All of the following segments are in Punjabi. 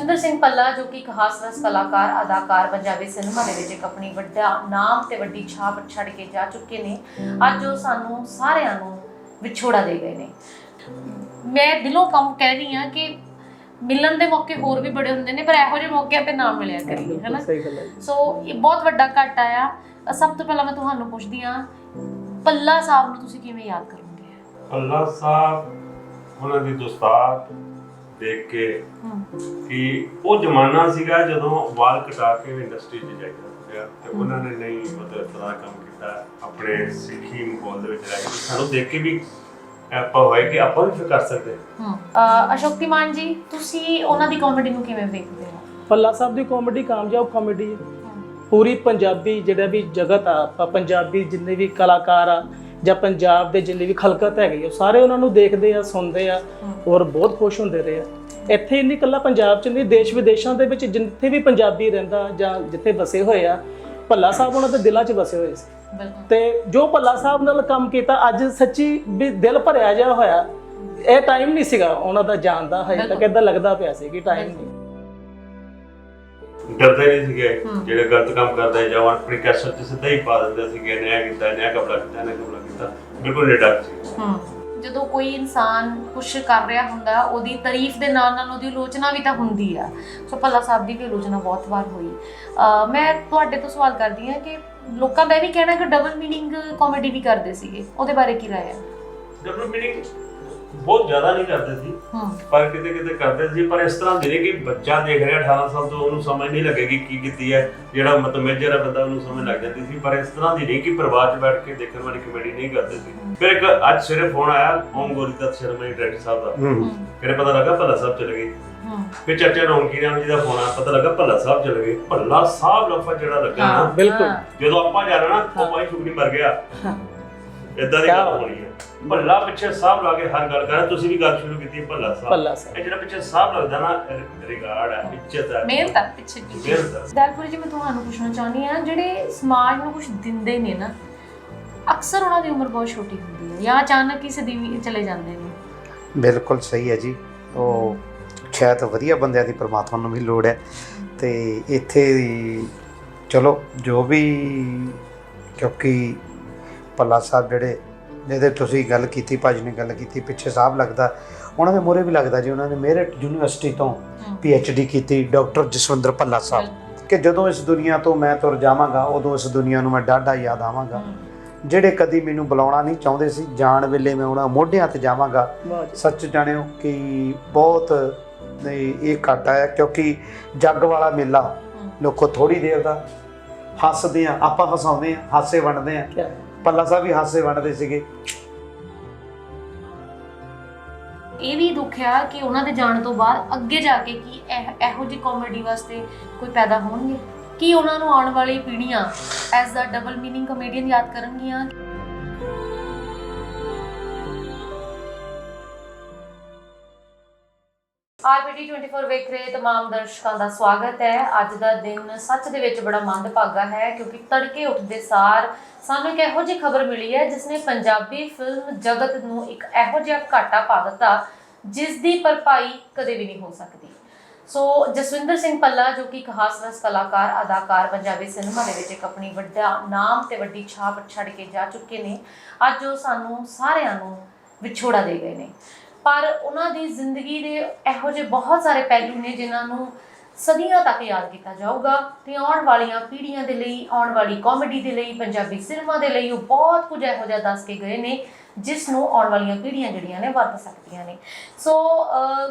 ਜਸਵਿੰਦਰ ਸਿੰਘ ਪੱਲਾ ਜੋ ਕਿ ਇੱਕ ਹਾਸਰਸ ਕਲਾਕਾਰ ਅਦਾਕਾਰ ਪੰਜਾਬੀ ਸਿਨੇਮਾ ਦੇ ਵਿੱਚ ਇੱਕ ਆਪਣੀ ਵੱਡਾ ਨਾਮ ਤੇ ਵੱਡੀ ਛਾਪ ਛੱਡ ਕੇ ਜਾ ਚੁੱਕੇ ਨੇ। ਅੱਜ ਉਹ ਸਾਨੂੰ ਸਾਰਿਆਂ ਨੂੰ ਵਿਛੋੜਾ ਦੇ ਗਏ ਨੇ। ਮੈਂ ਦਿਲੋਂ ਕੰਮ ਕਹਿ ਰਹੀ ਹਾਂ ਕਿ ਮਿਲਣ ਦੇ ਮੌਕੇ ਹੋਰ ਵੀ ਬੜੇ ਹੁੰਦੇ ਨੇ ਪਰ ਇਹੋ ਜਿਹੇ ਮੌਕਿਆਂ ਤੇ ਨਾ ਮਿਲਿਆ ਕਰੀਏ ਹੈਨਾ? ਸਹੀ ਗੱਲ ਹੈ ਜੀ। ਸੋ ਇਹ ਬਹੁਤ ਵੱਡਾ ਘਟ ਆਇਆ ਸਭ ਤੋਂ ਪਹਿਲਾਂ ਮੈਂ ਤੁਹਾਨੂੰ ਪੁੱਛਦੀ ਹਾਂ ਪੱਲਾ ਸਾਹਿਬ ਨੂੰ ਤੁਸੀਂ ਕਿਵੇਂ ਯਾਦ ਕਰੋਗੇ? ਅੱਲਾ ਸਾਹਿਬ ਉਹਨਾਂ ਦੀ ਦੋਸਤਾਰ ਦੇਖ ਕੇ ਕਿ ਉਹ ਜ਼ਮਾਨਾ ਸੀਗਾ ਜਦੋਂ ਵਾਲ ਕਟਾ ਕੇ ਇੰਡਸਟਰੀ 'ਚ ਜਾਈਦਾ ਸੀਗਾ ਤੇ ਉਹਨਾਂ ਨੇ ਨਹੀਂ ਮਤਲਬ ਤਰ੍ਹਾਂ ਕੰਮ ਕੀਤਾ। ਆਪਣੇ ਸਿੱਖੀ ਮਾਹੌਲ ਦੇ ਵਿੱਚ ਰਹਿ ਕੇ ਸਾਨੂੰ ਦੇਖ ਕੇ ਵੀ ਆਪਾਂ ਹੋਏ ਕਿ ਆਪਾਂ ਵੀ ਫਿਰ ਕਰ ਸਕਦੇ। ਹਾਂ। ਹਮ। ਅ, ਅਸ਼ੋਕ ਤਿਮਾਨ ਜੀ ਤੁਸੀਂ ਉਹਨਾਂ ਦੀ ਕਾਮੇਡੀ ਨੂੰ ਕਿਵੇਂ ਵੇਖਦੇ ਹੋ? ਪੱਲਾ ਸਾਹਿਬ ਦੀ ਕਾਮੇਡੀ ਕਾਮਯਾਬ ਕਾਮੇਡੀ ਹੈ। ਪੂਰੀ ਪੰਜਾਬੀ ਜਿਹੜਾ ਵੀ ਜਗਤ ਆ ਪੰਜਾਬੀ ਜਿੰਨੇ ਵੀ ਕਲਾਕਾਰ ਆ ਜਾਂ ਪੰਜਾਬ ਦੇ ਜਿੰਨੇ ਵੀ ਖਲਕਤ ਹੈਗੇ ਉਹ ਸਾਰੇ ਉਹਨਾਂ ਨੂੰ ਦੇਖਦੇ ਆ ਸੁਣਦੇ ਆ। ਔਰ ਬਹੁਤ ਖੁਸ਼ ਹੁੰਦੇ ਰਹੇ ਆ। ਇੱਥੇ ਹੀ ਨਹੀਂ ਇਕੱਲਾ ਪੰਜਾਬ ਚ ਨਹੀਂ ਦੇਸ਼ ਵਿਦੇਸ਼ਾਂ ਦੇ ਵਿੱਚ ਜਿੱਥੇ ਵੀ ਪੰਜਾਬੀ ਰਹਿੰਦਾ ਜਾਂ ਜਿੱਥੇ ਵਸੇ ਹੋਏ ਆ ਭੱਲਾ ਸਾਹਿਬ ਉਹਨਾਂ ਦੇ ਦਿਲਾਂ 'ਚ ਵਸੇ ਹੋਏ ਸੀ। ਤੇ ਜੋ ਭੱਲਾ ਸਾਹਿਬ ਨਾਲ ਕੰਮ ਕੀਤਾ ਅੱਜ ਸੱਚੀ ਵੀ ਦਿਲ ਭਰਿਆ ਜਿਹਾ ਹੋਇਆ ਇਹ ਟਾਈਮ ਨਹੀਂ ਸੀਗਾ ਉਹਨਾਂ ਦਾ ਜਾਣ ਦਾ ਹਜੇ ਤੱਕ। ਇਦਾਂ ਲੱਗਦਾ ਪਿਆ ਸੀ ਕਿ ਟਾਈਮ ਨਹੀਂ। ਡਰਦੇ ਨਹੀਂ ਸੀਗੇ। ਜਿਹੜੇ ਗਲਤ ਕੰਮ ਕਰਦੇ ਜਾਂ ਆਪਣੀ ਕੈਸਟ 'ਚ ਸਿੱਧਾ ਹੀ ਪਾ ਦਿੰਦੇ ਸੀਗੇ ਨਿਆ ਕੀਤਾ ਨਿਆ ਕਪੜਾ ਕੀਤਾ ਨਿਆ ਕਪੜਾ ਕੀਤਾ। ਬਿਲਕੁਲ ਨਹੀਂ ਡਰ ਸੀ। ਜਦੋਂ ਕੋਈ ਇਨਸਾਨ ਕੁਝ ਕਰ ਰਿਹਾ ਹੁੰਦਾ ਉਹਦੀ ਤਾਰੀਫ ਦੇ ਨਾਲ ਨਾਲ ਉਹਦੀ ਆਲੋਚਨਾ ਵੀ ਤਾਂ ਹੁੰਦੀ ਆ। ਸੋ ਭੱਲਾ ਸਾਹਿਬ ਦੀ ਵੀ ਆਲੋਚਨਾ ਬਹੁਤ ਵਾਰ ਹੋਈ। ਮੈਂ ਤੁਹਾਡੇ ਤੋਂ ਸਵਾਲ ਕਰਦੀ ਹਾਂ ਕਿ ਲੋਕਾਂ ਦਾ ਇਹ ਵੀ ਕਹਿਣਾ ਕਿ ਡਬਲ ਮੀਨਿੰਗ ਕਾਮੇਡੀ ਵੀ ਕਰਦੇ ਸੀਗੇ। ਉਹਦੇ ਬਾਰੇ ਕੀ ਰਾਏ ਹੈ ਡਬਲ ਮੀਨਿੰਗ ਬਹੁਤ ਜ਼ਿਆਦਾ ਨਹੀਂ ਕਰਦੇ ਸੀ। ਪਰ ਕਿਤੇ ਕਿਤੇ ਕਰਦੇ ਸੀ। ਪਰ ਇਸ ਤਰ੍ਹਾਂ ਦੇ ਕਿ ਬੱਚਾ ਦੇਖ ਰਿਹਾ 18 ਸਾਲ ਤੋਂ ਉਹਨੂੰ ਸਮਝ ਨਹੀਂ ਲੱਗੇਗੀ ਕੀ ਕੀਤੀ ਹੈ ਜਿਹੜਾ ਮਤਲਬ ਮੇਜਰ ਹੈ ਬੰਦਾ ਉਹਨੂੰ ਸਮਝ ਲੱਗ ਜਾਂਦੀ ਸੀ। ਪਰ ਇਸ ਤਰ੍ਹਾਂ ਦੀ ਨਹੀਂ ਕਿ ਪਰਿਵਾਰ 'ਚ ਬੈਠ ਕੇ ਦੇਖਣ ਵਾਲੀ ਕਮੇਡੀ ਨਹੀਂ ਕਰਦੇ ਸੀ। ਫਿਰ ਇੱਕ ਅੱਜ ਸਵੇਰੇ ਫੋਨ ਆਇਆ ਓਮ ਗੋਰੀਦਤ ਸ਼ਰਮਾ ਜੀ ਡਾਇਰੈਕਟਰ ਸਾਹਿਬ ਦਾ। ਫਿਰ ਪਤਾ ਲੱਗਾ ਭੱਲਾ ਸਾਹਿਬ ਚਲੇ ਗਏ। ਫਿਰ ਚਾਚਾ ਰੌਣਕੀ ਰਾਮ ਜੀ ਦਾ ਫੋਨ ਆਇਆ ਪਤਾ ਲੱਗਾ ਭੱਲਾ ਸਾਹਿਬ ਚਲੇ ਗਏ। ਭੱਲਾ ਸਾਹਿਬ ਲਫ਼ਜ਼ ਜਿਹੜਾ ਲੱਗਾ ਹਾਂ, ਨਾ ਬਿਲਕੁਲ। ਜਦੋਂ ਆਪਾਂ ਜਾਣਾ ਨਾ ਉਹ ਭਾਈ ਸ਼ੁਕਰੀ ਮਰ ਗਿਆ। ਇਦਾਂ ਦੀ ਗੱਲ। ਹੋਣੀ ਹੈ। ਭੱਲਾ ਪਿੱਛੇ ਸਾਹਿਬ ਲਾ ਕੇ ਹਰ ਗੱਲ ਕਰਾਂ। ਤੁਸੀਂ ਵੀ ਗੱਲ ਸ਼ੁਰੂ ਕੀਤੀ ਹੈ ਭੱਲਾ ਸਾਹਿਬ ਭੱਲਾ ਸਾਹਿਬ ਇਹ ਜਿਹੜਾ ਪਿੱਛੇ ਸਾਹਿਬ ਲੱਗਦਾ ਨਾ ਰਿਗਾਰਡ ਹੈ ਇੱਜ਼ਤ ਹੈ। ਮਿਹਨਤ ਆ ਪਿੱਛੇ ਕੀ। ਦਲਪੁਰੀ ਜੀ ਮੈਂ ਤੁਹਾਨੂੰ ਪੁੱਛਣਾ ਚਾਹੁੰਦੀ ਆ ਜਿਹੜੇ ਸਮਾਜ ਨੂੰ ਕੁਝ ਦਿੰਦੇ ਨੇ ਨਾ ਅਕਸਰ ਉਹਨਾਂ ਦੀ ਉਮਰ ਬਹੁਤ ਛੋਟੀ ਹੁੰਦੀ ਹੈ ਜਾਂ ਅਚਾਨਕ ਹੀ ਸਦੀਵੀ ਚਲੇ ਜਾਂਦੇ ਨੇ। ਬਿਲਕੁਲ ਸਹੀ ਹੈ ਜੀ। ਉਹ ਸ਼ਾਇਦ ਵਧੀਆ ਬੰਦਿਆਂ ਦੀ ਪ੍ਰਮਾਤਮਾ ਨੂੰ ਵੀ ਲੋੜ ਹੈ। ਤੇ ਇੱਥੇ ਚਲੋ ਜੋ ਵੀ ਕਿਉਂਕਿ ਪੱਲਾ ਸਾਹਿਬ ਜਿਹੜੇ ਜਿਹਦੇ ਤੁਸੀਂ ਗੱਲ ਕੀਤੀ ਭਾਜੀ ਨੇ ਗੱਲ ਕੀਤੀ ਪਿੱਛੇ ਸਾਹਿਬ ਲੱਗਦਾ ਉਹਨਾਂ ਦੇ ਮੂਹਰੇ ਵੀ ਲੱਗਦਾ ਜੀ ਉਹਨਾਂ ਨੇ ਮੇਰਠ ਯੂਨੀਵਰਸਿਟੀ ਤੋਂ। ਪੀ ਐਚ ਡੀ ਕੀਤੀ ਡਾਕਟਰ ਜਸਵਿੰਦਰ ਭੱਲਾ ਸਾਹਿਬ। ਕਿ ਜਦੋਂ ਇਸ ਦੁਨੀਆ ਤੋਂ ਮੈਂ ਤੁਰ ਜਾਵਾਂਗਾ ਉਦੋਂ ਇਸ ਦੁਨੀਆ ਨੂੰ ਮੈਂ ਡਾਢਾ ਯਾਦ ਆਵਾਂਗਾ। ਜਿਹੜੇ ਕਦੀ ਮੈਨੂੰ ਬੁਲਾਉਣਾ ਨਹੀਂ ਚਾਹੁੰਦੇ ਸੀ ਜਾਣ ਵੇਲੇ ਮੈਂ ਉਹਨਾਂ ਮੋਢਿਆਂ ਤੇ ਜਾਵਾਂਗਾ। ਸੱਚ ਜਾਣਿਓ ਕਿ ਬਹੁਤ ਇਹ ਘਾਟਾ ਹੈ ਕਿਉਂਕਿ ਜੱਗ ਵਾਲਾ ਮੇਲਾ। ਲੋਕੋ ਥੋੜੀ ਦੇਰ ਦਾ ਹੱਸਦੇ ਆ ਆਪਾਂ ਹਸਾਉਂਦੇ ਆ ਹਾਸੇ ਵੰਡਦੇ ਆ ਪੱਲਾ ਸਾਹਿਬ ਵੀ ਹਾਸੇ ਵੰਡਦੇ ਸੀਗੇ। ਇਹ ਵੀ ਦੁੱਖ ਆ ਕਿ ਉਹਨਾਂ ਦੇ ਜਾਣ ਤੋਂ ਬਾਅਦ ਅੱਗੇ ਜਾ ਕੇ ਕੀ ਇਹ- ਇਹੋ ਜਿਹੀ ਕਾਮੇਡੀ ਵਾਸਤੇ ਕੋਈ ਪੈਦਾ ਹੋਣਗੇ? ਕੀ ਉਹਨਾਂ ਨੂੰ ਆਉਣ ਵਾਲੀ ਪੀੜ੍ਹੀਆਂ ਐਜ਼ ਦਾ ਡਬਲ ਮੀਨਿੰਗ ਕਮੇਡੀਅਨ ਯਾਦ ਕਰਨਗੀਆਂ? ਆਰਪੀਟੀ 24 ਵੇਖ ਰਹੇ ਤਮਾਮ ਦਰਸ਼ਕਾਂ ਦਾ ਸਵਾਗਤ ਹੈ। ਅੱਜ ਦਾ ਦਿਨ ਸੱਚ ਦੇ ਵਿੱਚ ਬੜਾ ਮੰਦਭਾਗਾ ਹੈ, ਕਿਉਂਕਿ ਤੜਕੇ ਉੱਠਦੇ ਸਾਰ ਸਾਨੂੰ ਇੱਕ ਇਹੋ ਜਿਹੀ ਖਬਰ ਮਿਲੀ ਹੈ ਜਿਸ ਨੇ ਪੰਜਾਬੀ ਫਿਲਮ ਜਗਤ ਨੂੰ ਇੱਕ ਇਹੋ ਜਿਹਾ ਘਾਟਾ ਪਾ ਦਿੱਤਾ ਜਿਸ ਦੀ ਭਰਪਾਈ ਕਦੇ ਵੀ ਨਹੀਂ ਹੋ ਸਕਦੀ। ਸੋ ਜਸਵਿੰਦਰ ਸਿੰਘ ਪੱਲਾ, ਜੋ ਕਿ ਇੱਕ ਹਾਸਰਸ ਕਲਾਕਾਰ, ਅਦਾਕਾਰ, ਪੰਜਾਬੀ ਸਿਨੇਮਾ ਦੇ ਵਿੱਚ ਇੱਕ ਆਪਣੀ ਵੱਡਾ ਨਾਮ ਤੇ ਵੱਡੀ ਛਾਪ ਛੱਡ ਕੇ ਜਾ ਚੁੱਕੇ ਨੇ, ਅੱਜ ਉਹ ਸਾਨੂੰ ਸਾਰਿਆਂ ਨੂੰ ਵਿਛੋੜਾ ਦੇ ਗਏ ਨੇ। ਪਰ ਉਹਨਾਂ ਦੀ ਜ਼ਿੰਦਗੀ ਦੇ ਇਹੋ ਜਿਹੇ ਬਹੁਤ ਸਾਰੇ ਪਹਿਲੂ ਨੇ ਜਿਨ੍ਹਾਂ ਨੂੰ ਸਦੀਆਂ ਤੱਕ ਯਾਦ ਕੀਤਾ ਜਾਊਗਾ ਤੇ ਆਉਣ ਵਾਲੀਆਂ ਪੀੜ੍ਹੀਆਂ ਦੇ ਲਈ, ਆਉਣ ਵਾਲੀ ਕਾਮੇਡੀ ਦੇ ਲਈ, ਪੰਜਾਬੀ ਸਿਨੇਮਾ ਦੇ ਲਈ ਉਹ ਬਹੁਤ ਕੁਝ ਇਹੋ ਜਿਹਾ ਦੱਸ ਕੇ ਗਏ ਨੇ। ਜਿਸ ਨੂੰ ਆਉਣ ਵਾਲੀਆਂ ਪੀੜ੍ਹੀਆਂ ਜਿਹੜੀਆਂ ਨੇ ਵਰਤ ਸਕਦੀਆਂ ਨੇ। ਸੋ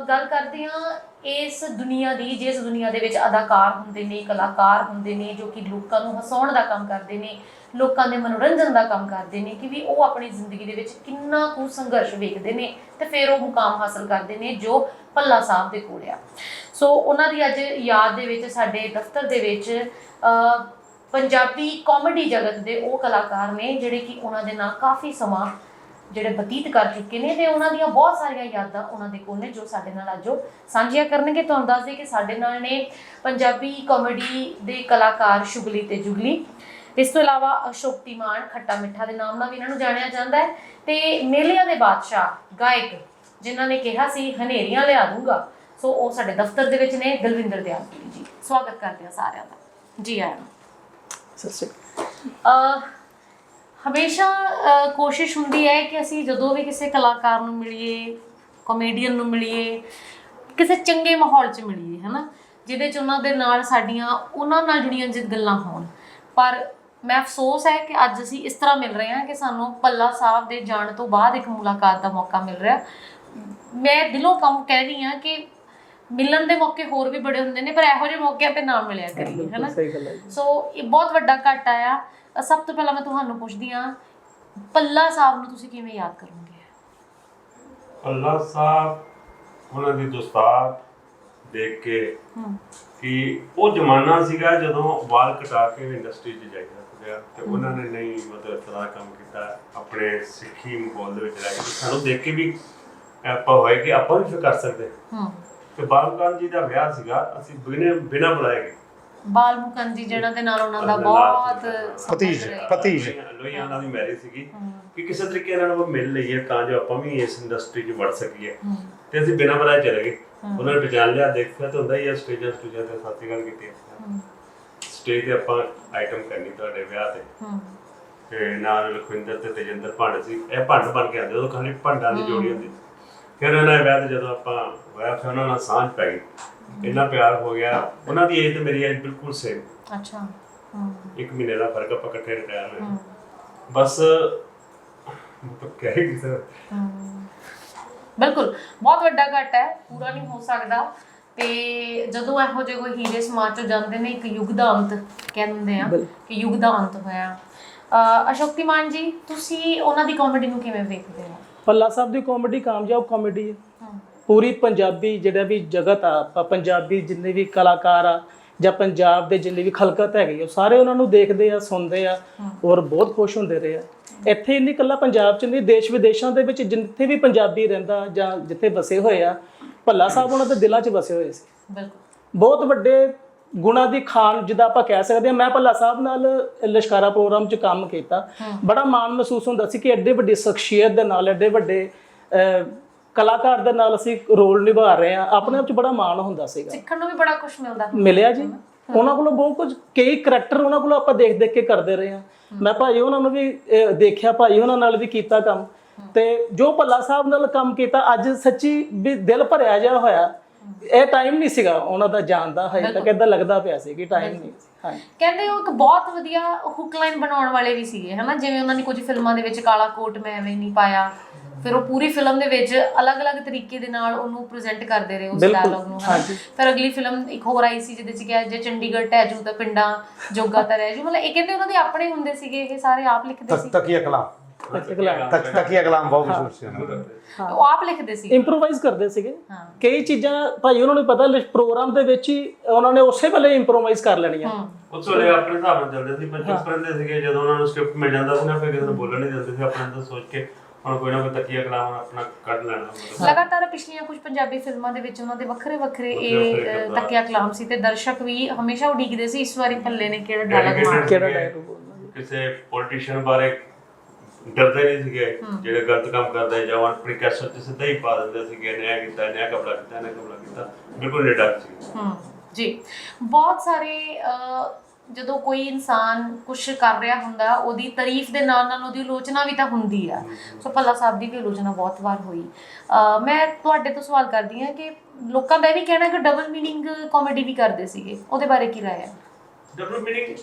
ਗੱਲ ਕਰਦੇ ਹਾਂ ਇਸ ਦੁਨੀਆ ਦੀ, ਜਿਸ ਦੁਨੀਆ ਦੇ ਵਿੱਚ ਅਦਾਕਾਰ ਹੁੰਦੇ ਨੇ, ਕਲਾਕਾਰ ਹੁੰਦੇ ਨੇ, ਜੋ ਕਿ ਲੋਕਾਂ ਨੂੰ ਹਸਾਉਣ ਦਾ ਕੰਮ ਕਰਦੇ ਨੇ, ਲੋਕਾਂ ਦੇ ਮਨੋਰੰਜਨ ਦਾ ਕੰਮ ਕਰਦੇ ਨੇ ਕਿ ਵੀ ਉਹ ਆਪਣੀ ਜ਼ਿੰਦਗੀ ਦੇ ਵਿੱਚ ਕਿੰਨਾ ਕੁ ਸੰਘਰਸ਼ ਵੇਖਦੇ ਨੇ ਤੇ ਫਿਰ ਉਹ ਮੁਕਾਮ ਹਾਸਲ ਕਰਦੇ ਨੇ ਜੋ ਭੱਲਾ ਸਾਹਿਬ ਦੇ ਕੋਲ ਆ। ਸੋ ਉਹਨਾਂ ਦੀ ਅੱਜ ਯਾਦ ਦੇ ਵਿੱਚ, ਸਾਡੇ ਦਫ਼ਤਰ ਦੇ ਵਿੱਚ ਪੰਜਾਬੀ ਕਾਮੇਡੀ ਜਗਤ ਦੇ ਉਹ ਕਲਾਕਾਰ ਨੇ ਜਿਹੜੇ ਕਿ ਉਹਨਾਂ ਦੇ ਨਾਲ ਕਾਫੀ ਸਮਾਂ ਜਿਹੜੇ ਬਤੀਤ ਕਰ ਚੁੱਕੇ ਨੇ ਤੇ ਉਹਨਾਂ ਦੀਆਂ ਬਹੁਤ ਸਾਰੀਆਂ ਯਾਦਾਂ ਉਹਨਾਂ ਦੇ ਕੋਲ ਨੇ ਜੋ ਸਾਡੇ ਨਾਲ ਅੱਜ ਉਹ ਸਾਂਝੀਆਂ ਕਰਨਗੇ। ਤੁਹਾਨੂੰ ਦੱਸ ਦਈਏ ਕਿ ਸਾਡੇ ਨਾਲ ਨੇ ਪੰਜਾਬੀ ਕਾਮੇਡੀ ਦੇ ਕਲਾਕਾਰ ਸ਼ੁਗਲੀ ਤੇ ਜੁਗਲੀ। ਇਸ ਤੋਂ ਇਲਾਵਾ ਅਸ਼ੋਕ ਤਿਮਾਨ ਖੱਟਾ ਮਿੱਠਾ ਦੇ ਨਾਮ ਨਾਲ ਵੀ ਇਹਨਾਂ ਨੂੰ ਜਾਣਿਆ ਜਾਂਦਾ ਹੈ। ਤੇ ਮੇਲਿਆਂ ਦੇ ਬਾਦਸ਼ਾਹ ਗਾਇਕ ਜਿਨ੍ਹਾਂ ਨੇ ਕਿਹਾ ਸੀ ਹਨੇਰੀਆਂ ਲਿਆ ਦੂੰਗਾ। ਸੋ ਉਹ ਸਾਡੇ ਦਫ਼ਤਰ ਦੇ ਵਿੱਚ ਨੇ ਦਲਵਿੰਦਰ ਦਿਆਲਪੁਰੀ ਜੀ। ਸਵਾਗਤ ਕਰਦੇ ਹਾਂ ਸਾਰਿਆਂ ਦਾ। ਜੀ ਆਇਆਂ ਸਤਿ ਸ਼੍ਰੀ ਅਕਾਲ। ਹਮੇਸ਼ਾ ਕੋਸ਼ਿਸ਼ ਹੁੰਦੀ ਹੈ ਕਿ ਅਸੀਂ ਜਦੋਂ ਵੀ ਕਿਸੇ ਕਲਾਕਾਰ ਨੂੰ ਮਿਲੀਏ ਕਾਮੇਡੀਅਨ ਨੂੰ ਮਿਲੀਏ ਕਿਸੇ ਚੰਗੇ ਮਾਹੌਲ 'ਚ ਮਿਲੀਏ ਹਨਾ? ਜਿਹਦੇ 'ਚ ਉਹਨਾਂ ਦੇ ਨਾਲ ਸਾਡੀਆਂ ਉਹਨਾਂ ਨਾਲ ਜੁੜੀਆਂ ਜਿ ਗੱਲਾਂ ਹੋਣ। ਪਰ ਮੈਂ ਅਫਸੋਸ ਹੈ ਕਿ ਅੱਜ ਅਸੀਂ ਇਸ ਤਰ੍ਹਾਂ ਮਿਲ ਰਹੇ ਹਾਂ ਕਿ ਸਾਨੂੰ ਪੱਲਾ ਸਾਹਿਬ ਦੇ ਜਾਣ ਤੋਂ ਬਾਅਦ ਇੱਕ ਮੁਲਾਕਾਤ ਦਾ ਮੌਕਾ ਮਿਲ ਰਿਹਾ। ਮੈਂ ਦਿਲੋਂ ਕੰਮ ਕਹਿ ਰਹੀ ਹਾਂ ਕਿ ਮਿਲਣ ਦੇ ਮੌਕੇ ਹੋਰ ਵੀ ਬੜੇ ਹੁੰਦੇ ਨੇ ਪਰ ਇਹੋ ਜਿਹੇ ਮੌਕਿਆਂ ਤੇ ਨਾ ਮਿਲਿਆ ਕਰੀਏ ਹਨਾ? ਸਹੀ ਗੱਲ ਹੈ ਜੀ। ਸੋ ਇਹ ਬਹੁਤ ਵੱਡਾ ਘਟ ਆਇਆ ਅ, ਸਭ ਤੋਂ ਪਹਿਲਾਂ ਮੈਂ ਤੁਹਾਨੂੰ ਪੁੱਛਦੀ ਹਾਂ ਪੱਲਾ ਸਾਹਿਬ ਨੂੰ ਤੁਸੀਂ ਕਿਵੇਂ ਯਾਦ ਕਰੋਗੇ? ਅੱਲਾ ਸਾਹਿਬ ਉਹਨਾਂ ਦੀ ਦਸਤਾਰ ਦੇਖ ਕੇ ਹੂੰ। ਕਿ ਉਹ ਜ਼ਮਾਨਾ ਸੀਗਾ ਜਦੋਂ ਵਾਲ ਕਟਾ ਕੇ ਇੰਡਸਟਰੀ 'ਚ ਜਾਈਦਾ ਸੀਗਾ ਤੇ ਉਹਨਾਂ ਨੇ ਨਹੀਂ ਮਤਲਬ ਇਸ ਤਰ੍ਹਾਂ ਕੰਮ ਕੀਤਾ ਆਪਣੇ ਸਿੱਖੀ ਮਾਹੌਲ ਦੇ ਵਿੱਚ ਰਹਿ ਕੇ ਸਾਨੂੰ ਦੇਖ ਕੇ ਵੀ ਆਪਾਂ ਹੋਏ ਕਿ ਆਪਾਂ ਵੀ ਫਿਰ ਕਰ ਸਕਦੇ। ਹੂੰ। ਤੇ ਬਾਲਕਾਨ ਜੀ ਦਾ ਵਿਆਹ ਸੀਗਾ ਅਸੀਂ ਬਿਨੇ ਬਿਨਾ ਬੁਲਾਏ ਗਏ। ਬਾਲ ਮੁਕੰਦੀ ਜਿਹੜਾ ਦੇ ਨਾਲ ਉਹਨਾਂ ਦਾ ਨਾਲ ਬਹੁਤ। ਭਤੀਜ। ਭਤੀਜ। ਲੋਹੀਆਂ ਉਹਨਾਂ ਦੀ ਮੈਰਿਜ ਸੀਗੀ। ਕਿ ਕਿਸੇ ਤਰੀਕੇ ਨਾਲ ਉਹ ਮਿਲ ਲਈਏ ਤਾਂ ਜੋ ਆਪਾਂ ਵੀ ਇਸ ਇੰਡਸਟਰੀ 'ਚ ਵੜ ਸਕੀਏ। ਤੇ ਅਸੀਂ ਬਿਨਾਂ ਬੁਲਾਏ ਚਲੇ ਗਏ। ਉਹਨਾਂ ਨੇ ਪਛਾਣ ਲਿਆ। ਦੇਖਿਆ ਤਾਂ ਹੁੰਦਾ ਹੀ ਆ ਸਟੇਜਾਂ ਸਟੂਜਾਂ ਤੇ ਸਾਥੀ ਗੱਲ ਕੀਤੀ ਸਟੇਜ ਤੇ ਆਪਾਂ ਆਈਟਮ ਕਰਨੀ ਤੁਹਾਡੇ ਵਿਆਹ ਤੇ। ਤੇ ਨਾਲ ਲਖਵਿੰਦਰ ਤੇ ਤੇਜਿੰਦਰ ਭੰਡ ਸੀ। ਇਹ ਭੰਡ ਬਣ ਕੇ ਆਉਂਦੇ ਉਦੋਂ ਖਾਲੀ ਭੰਡਾਂ ਦੀ ਜੋੜੀ ਹੁੰਦੀ ਸੀ ਫਿਰ ਉਹਨਾਂ ਦੇ ਵਿਆਹ ਤੇ ਜਦੋਂ ਆਪਾਂ ਹੋਇਆ ਫਿਰ ਉਹਨਾਂ ਨਾਲ ਸਾਂਝ ਪੈ ਗਈ। ਇੰਨਾ ਪਿਆਰ ਹੋ ਗਿਆ। ਉਹਨਾਂ ਦੀ ਏਜ ਤੇ ਮੇਰੀ ਏਜ ਬਿਲਕੁਲ ਸੇਮ ਅੱਛਾ ਹੂੰ, ਇੱਕ ਮਹੀਨੇ ਦਾ ਫ਼ਰਕ ਆਪਾਂ ਇਕੱਠੇ ਰਿਟਾਇਰ ਹੋਏ। ਹੂੰ, ਬਸ ਮਤਲਬ ਕਹਿ ਹੀ ਨਹੀਂ ਸਕਦਾ ਹੂੰ। ਬਿਲਕੁਲ ਬਹੁਤ ਵੱਡਾ ਘਟ ਹੈ ਪੂਰਾ ਨਹੀਂ ਹੋ ਸਕਦਾ। ਤੇ ਜਦੋਂ ਇਹੋ ਜਿਹੇ ਕੋਈ ਹੀਰੇ ਸਮਾਜ ਚੋਂ ਜਾਂਦੇ ਨੇ ਇੱਕ ਯੁੱਗ ਦਾ ਅੰਤ ਕਹਿੰਦੇ ਆ। ਕਿ ਯੁੱਗ ਦਾ ਅੰਤ ਹੋਇਆ। ਅਸ਼ੋਕਤੀਮਾਨ ਜੀ ਤੁਸੀਂ ਉਹਨਾਂ ਦੀ ਕਾਮੇਡੀ ਨੂੰ ਕਿਵੇਂ ਵੇਖਦੇ ਹੋ? ਪੱਲਾ ਸਾਹਿਬ ਦੀ ਕਾਮੇਡੀ ਕਾਮਯਾਬ ਕਾਮੇਡੀ ਹੂੰ, ਪੂਰੀ ਪੰਜਾਬੀ ਜਿਹੜਾ ਵੀ ਜਗਤ ਆ ਆਪਾਂ ਪੰਜਾਬੀ ਜਿੰਨੇ ਵੀ ਕਲਾਕਾਰ ਆ ਜਾਂ ਪੰਜਾਬ ਦੇ ਜਿੰਨੇ ਵੀ ਖਲਕਤ ਹੈਗੇ ਉਹ ਸਾਰੇ ਉਹਨਾਂ ਨੂੰ ਦੇਖਦੇ ਆ ਸੁਣਦੇ ਆ ਔਰ ਬਹੁਤ ਖੁਸ਼ ਹੁੰਦੇ ਰਹੇ ਆ। ਇੱਥੇ ਹੀ ਨਹੀਂ ਇਕੱਲਾ ਪੰਜਾਬ ਚ ਨਹੀਂ ਦੇਸ਼ ਵਿਦੇਸ਼ਾਂ ਦੇ ਵਿੱਚ ਜਿੱਥੇ ਵੀ ਪੰਜਾਬੀ ਰਹਿੰਦਾ ਜਾਂ ਜਿੱਥੇ ਵਸੇ ਹੋਏ ਆ ਭੱਲਾ ਸਾਹਿਬ ਉਹਨਾਂ ਦੇ ਦਿਲਾਂ 'ਚ ਵਸੇ ਹੋਏ ਸੀ। ਬਿਲਕੁਲ। ਬਹੁਤ ਵੱਡੇ ਗੁਣਾ ਦੀ ਖਾਨ ਜਿੱਦਾਂ ਆਪਾਂ ਕਹਿ ਸਕਦੇ ਹਾਂ ਮੈਂ ਭੱਲਾ ਸਾਹਿਬ ਨਾਲ ਲਸ਼ਕਾਰਾ ਪ੍ਰੋਗਰਾਮ 'ਚ ਕੰਮ ਕੀਤਾ। ਬੜਾ ਮਾਣ ਮਹਿਸੂਸ ਹੁੰਦਾ ਸੀ ਕਿ ਐਡੇ ਵੱਡੀ ਸ਼ਖਸੀਅਤ ਦੇ ਨਾਲ ਐਡੇ ਵੱਡੇ ਕਲਾਕਾਰ ਦੇ ਨਾਲ ਅਸੀਂ ਰੋਲ ਨਿਭਾ ਰਹੇ ਹਾਂ। ਆਪਣੇ ਆਪ 'ਚ ਬੜਾ ਮਾਣ ਹੁੰਦਾ ਸੀਗਾ। ਸਿੱਖਣ ਨੂੰ ਵੀ ਬੜਾ ਕੁਝ ਮਿਲਦਾ। ਮਿਲਿਆ ਜੀ। ਉਹਨਾਂ ਕੋਲੋਂ ਬਹੁਤ ਕੁਝ ਕਈ ਕਰੈਕਟਰ ਉਹਨਾਂ ਕੋਲੋਂ ਆਪਾਂ ਦੇਖ ਦੇਖ ਕੇ ਕਰਦੇ ਰਹੇ ਹਾਂ। ਮੈਂ ਭਾਈ ਉਹਨਾਂ ਨੂੰ ਵੀ ਦੇਖਿਆ ਭਾਈ ਉਹਨਾਂ ਨਾਲ ਵੀ ਕੀਤਾ ਕੰਮ। ਤੇ ਜੋ ਭੱਲਾ ਸਾਹਿਬ ਨਾਲ ਕੰਮ ਕੀਤਾ ਅੱਜ ਸੱਚੀ ਵੀ ਦਿਲ ਭਰਿਆ ਜਿਹਾ ਹੋਇਆ। ਇਹ ਟਾਈਮ ਨਹੀਂ ਸੀਗਾ ਉਹਨਾਂ ਦਾ ਜਾਣ ਦਾ ਹਜੇ ਤੱਕ ਇਦਾਂ ਲੱਗਦਾ ਪਿਆ ਸੀ ਕਿ ਟਾਈਮ ਨਹੀਂ ਹਾਂਜੀ। ਕਹਿੰਦੇ ਉਹ ਇੱਕ ਬਹੁਤ ਵਧੀਆ ਹੁੱਕ ਲਾਈਨ ਬਣਾਉਣ ਵਾਲੇ ਵੀ ਸੀਗੇ ਹਨਾ? ਜਿਵੇਂ ਉਹਨਾਂ ਨੇ ਕੁਝ ਫਿਲਮਾਂ ਦੇ ਵਿੱਚ ਕਾਲਾ ਕੋਟ ਮੈਂ ਐਵੇਂ ਨਹੀਂ ਪਾਇਆ। ਫਿਰ ਉਹ ਪੂਰੀ ਫਿਲਮ ਦੇ ਵਿੱਚ ਅਲੱਗ-ਅਲੱਗ ਤਰੀਕੇ ਦੇ ਨਾਲ ਉਹਨੂੰ ਪ੍ਰੈਜ਼ੈਂਟ ਕਰਦੇ ਰਹੇ ਉਸ ਡਾਇਲੌਗ ਨੂੰ ਹਨਾ। ਫਿਰ ਅਗਲੀ ਫਿਲਮ ਇੱਕ ਹੋਰ ਆਈ ਸੀ ਜਿਹਦੇ ਚ ਕਿਹਾ ਜੇ ਚੰਡੀਗੜ੍ਹ ਟਹਿ ਜੂ ਤਾਂ ਪਿੰਡਾਂ ਜੋਗਾ ਤਾਂ ਰਹਿ ਜੂ। ਮਤਲਬ ਇਹ ਕਹਿੰਦੇ ਉਹਨਾਂ ਦੇ ਆਪਣੇ ਹੁੰਦੇ ਸੀਗੇ ਇਹ ਸਾਰੇ ਆਪ ਲਿਖਦੇ ਤਕ ਸੀ? ਤਕੀਆ ਕਲਾਮ। ਤਕ ਤਕੀਆ ਕਲਾਮ ਬਹੁਤ ਮਸ਼ਹੂਰ ਸੀ ਉਹਨਾਂ ਦਾ। ਉਹ ਆਪ ਲਿਖਦੇ ਸੀ। ਇੰਪਰੋਵਾਈਜ਼ ਕਰਦੇ ਸੀਗੇ। ਹਾਂ। ਕਈ ਚੀਜ਼ਾਂ ਭਾਈ ਉਹਨਾਂ ਨੂੰ ਪਤਾ ਪ੍ਰੋਗਰਾਮ ਦੇ ਵਿੱਚ ਹੀ ਉਹਨਾਂ ਨੇ ਉਸੇ ਵੇਲੇ ਇੰਪਰੋਵਾਈਜ਼ ਕਰ ਲੈਣੀਆਂ। ਹੂੰ। ਉਸ ਵੇਲੇ ਆਪਣੇ ਹਿਸਾਬ ਨਾਲ ਚੱਲਦੇ ਸੀ ਪਰ ਚੁੱਪ ਰਹਿੰਦੇ ਸੀਗੇ ਜਦੋਂ ਉਹਨਾਂ ਨੂੰ ਸਕ੍ਰਿਪਟ ਮਿਲ ਜਾਂਦਾ ਸੀ ਨਾ ਫਿਰ ਕਿਸੇ ਨੂੰ ਬੋਲਣ ਨਹੀਂ ਦਿੰਦੇ ਸੀ ਆਪਣੇ ਅੰਦਰ ਸੋਚ ਕੇ। ਹੁਣ ਕੋਈ ਨਾ ਕੋਈ ਤਕੀਆ ਕਲਾਮ ਆਪਣਾ ਕੱਢ ਲੈਣਾ ਮਤਲਬ ਲਗਾਤਾਰ ਪਿਛਲੀਆਂ ਕੁਝ ਪੰਜਾਬੀ ਫਿਲਮਾਂ ਦੇ ਵਿੱਚ ਉਹਨਾਂ ਦੇ ਵੱਖਰੇ ਵੱਖਰੇ ਇਹ ਵੱਖਰੇ ਅ, ਕਿਰਦਾਰ। ਤਕਿਆ ਕਲਾਮ ਸੀ ਤੇ ਦਰਸ਼ਕ ਵੀ ਹਮੇਸ਼ਾ ਉਡੀਕਦੇ ਸੀ ਇਸ ਵਾਰੀ ਭੱਲੇ ਨੇ ਕਿਹੜਾ ਡਾਇਲੌਗ Dedicated ਮਾਰਨਾ ਕਿਹੜਾ ਸੀਗੇ। dialogue ਬੋਲਣਾ। ਕਿਸੇ ਪੋਲੀਟੀਸ਼ੀਅਨ ਬਾਰੇ ਡਰਦੇ ਨਹੀਂ ਸੀਗੇ ਜਿਹੜੇ ਗਲਤ ਕੰਮ ਕਰਦੇ ਜਾਂ ਉਹ ਆਪਣੀ ਕੈਸਟ 'ਚ ਸਿੱਧਾ ਹੀ ਪਾ ਦਿੰਦੇ ਸੀਗੇ ਨਿਆਂ ਕੀਤਾ ਨਿਆਂ ਕਪੜਾ ਕੀਤਾ ਨਿਆਂ ਕਪੜਾ ਕੀਤਾ ਬਿਲਕੁਲ ਨਿਡਰ ਸੀ ਹਮ ਜੀ ਬਹੁਤ ਸਾਰੇ ਅ, ਜਦੋਂ ਕੋਈ ਇਨਸਾਨ ਕੁਝ ਕਰ ਰਿਹਾ ਹੁੰਦਾ, ਉਹਦੀ ਤਾਰੀਫ ਦੇ ਨਾਲ ਨਾਲ ਉਹਦੀ ਆਲੋਚਨਾ ਵੀ ਤਾਂ ਹੁੰਦੀ ਆ। ਸੋ ਭੱਲਾ ਸਾਹਿਬ ਦੀ ਵੀ ਆਲੋਚਨਾ ਬਹੁਤ ਵਾਰ ਹੋਈ। ਮੈਂ ਤੁਹਾਡੇ ਤੋਂ ਸਵਾਲ ਕਰਦੀ ਹਾਂ ਕਿ ਲੋਕਾਂ ਦਾ ਇਹ ਵੀ ਕਹਿਣਾ ਕਿ ਡਬਲ ਮੀਨਿੰਗ ਕਾਮੇਡੀ ਵੀ ਕਰਦੇ ਸੀਗੇ। ਉਹਦੇ ਬਾਰੇ ਕੀ ਰਾਏ ਹੈ? ਡਬਲ ਮੀਨਿੰਗ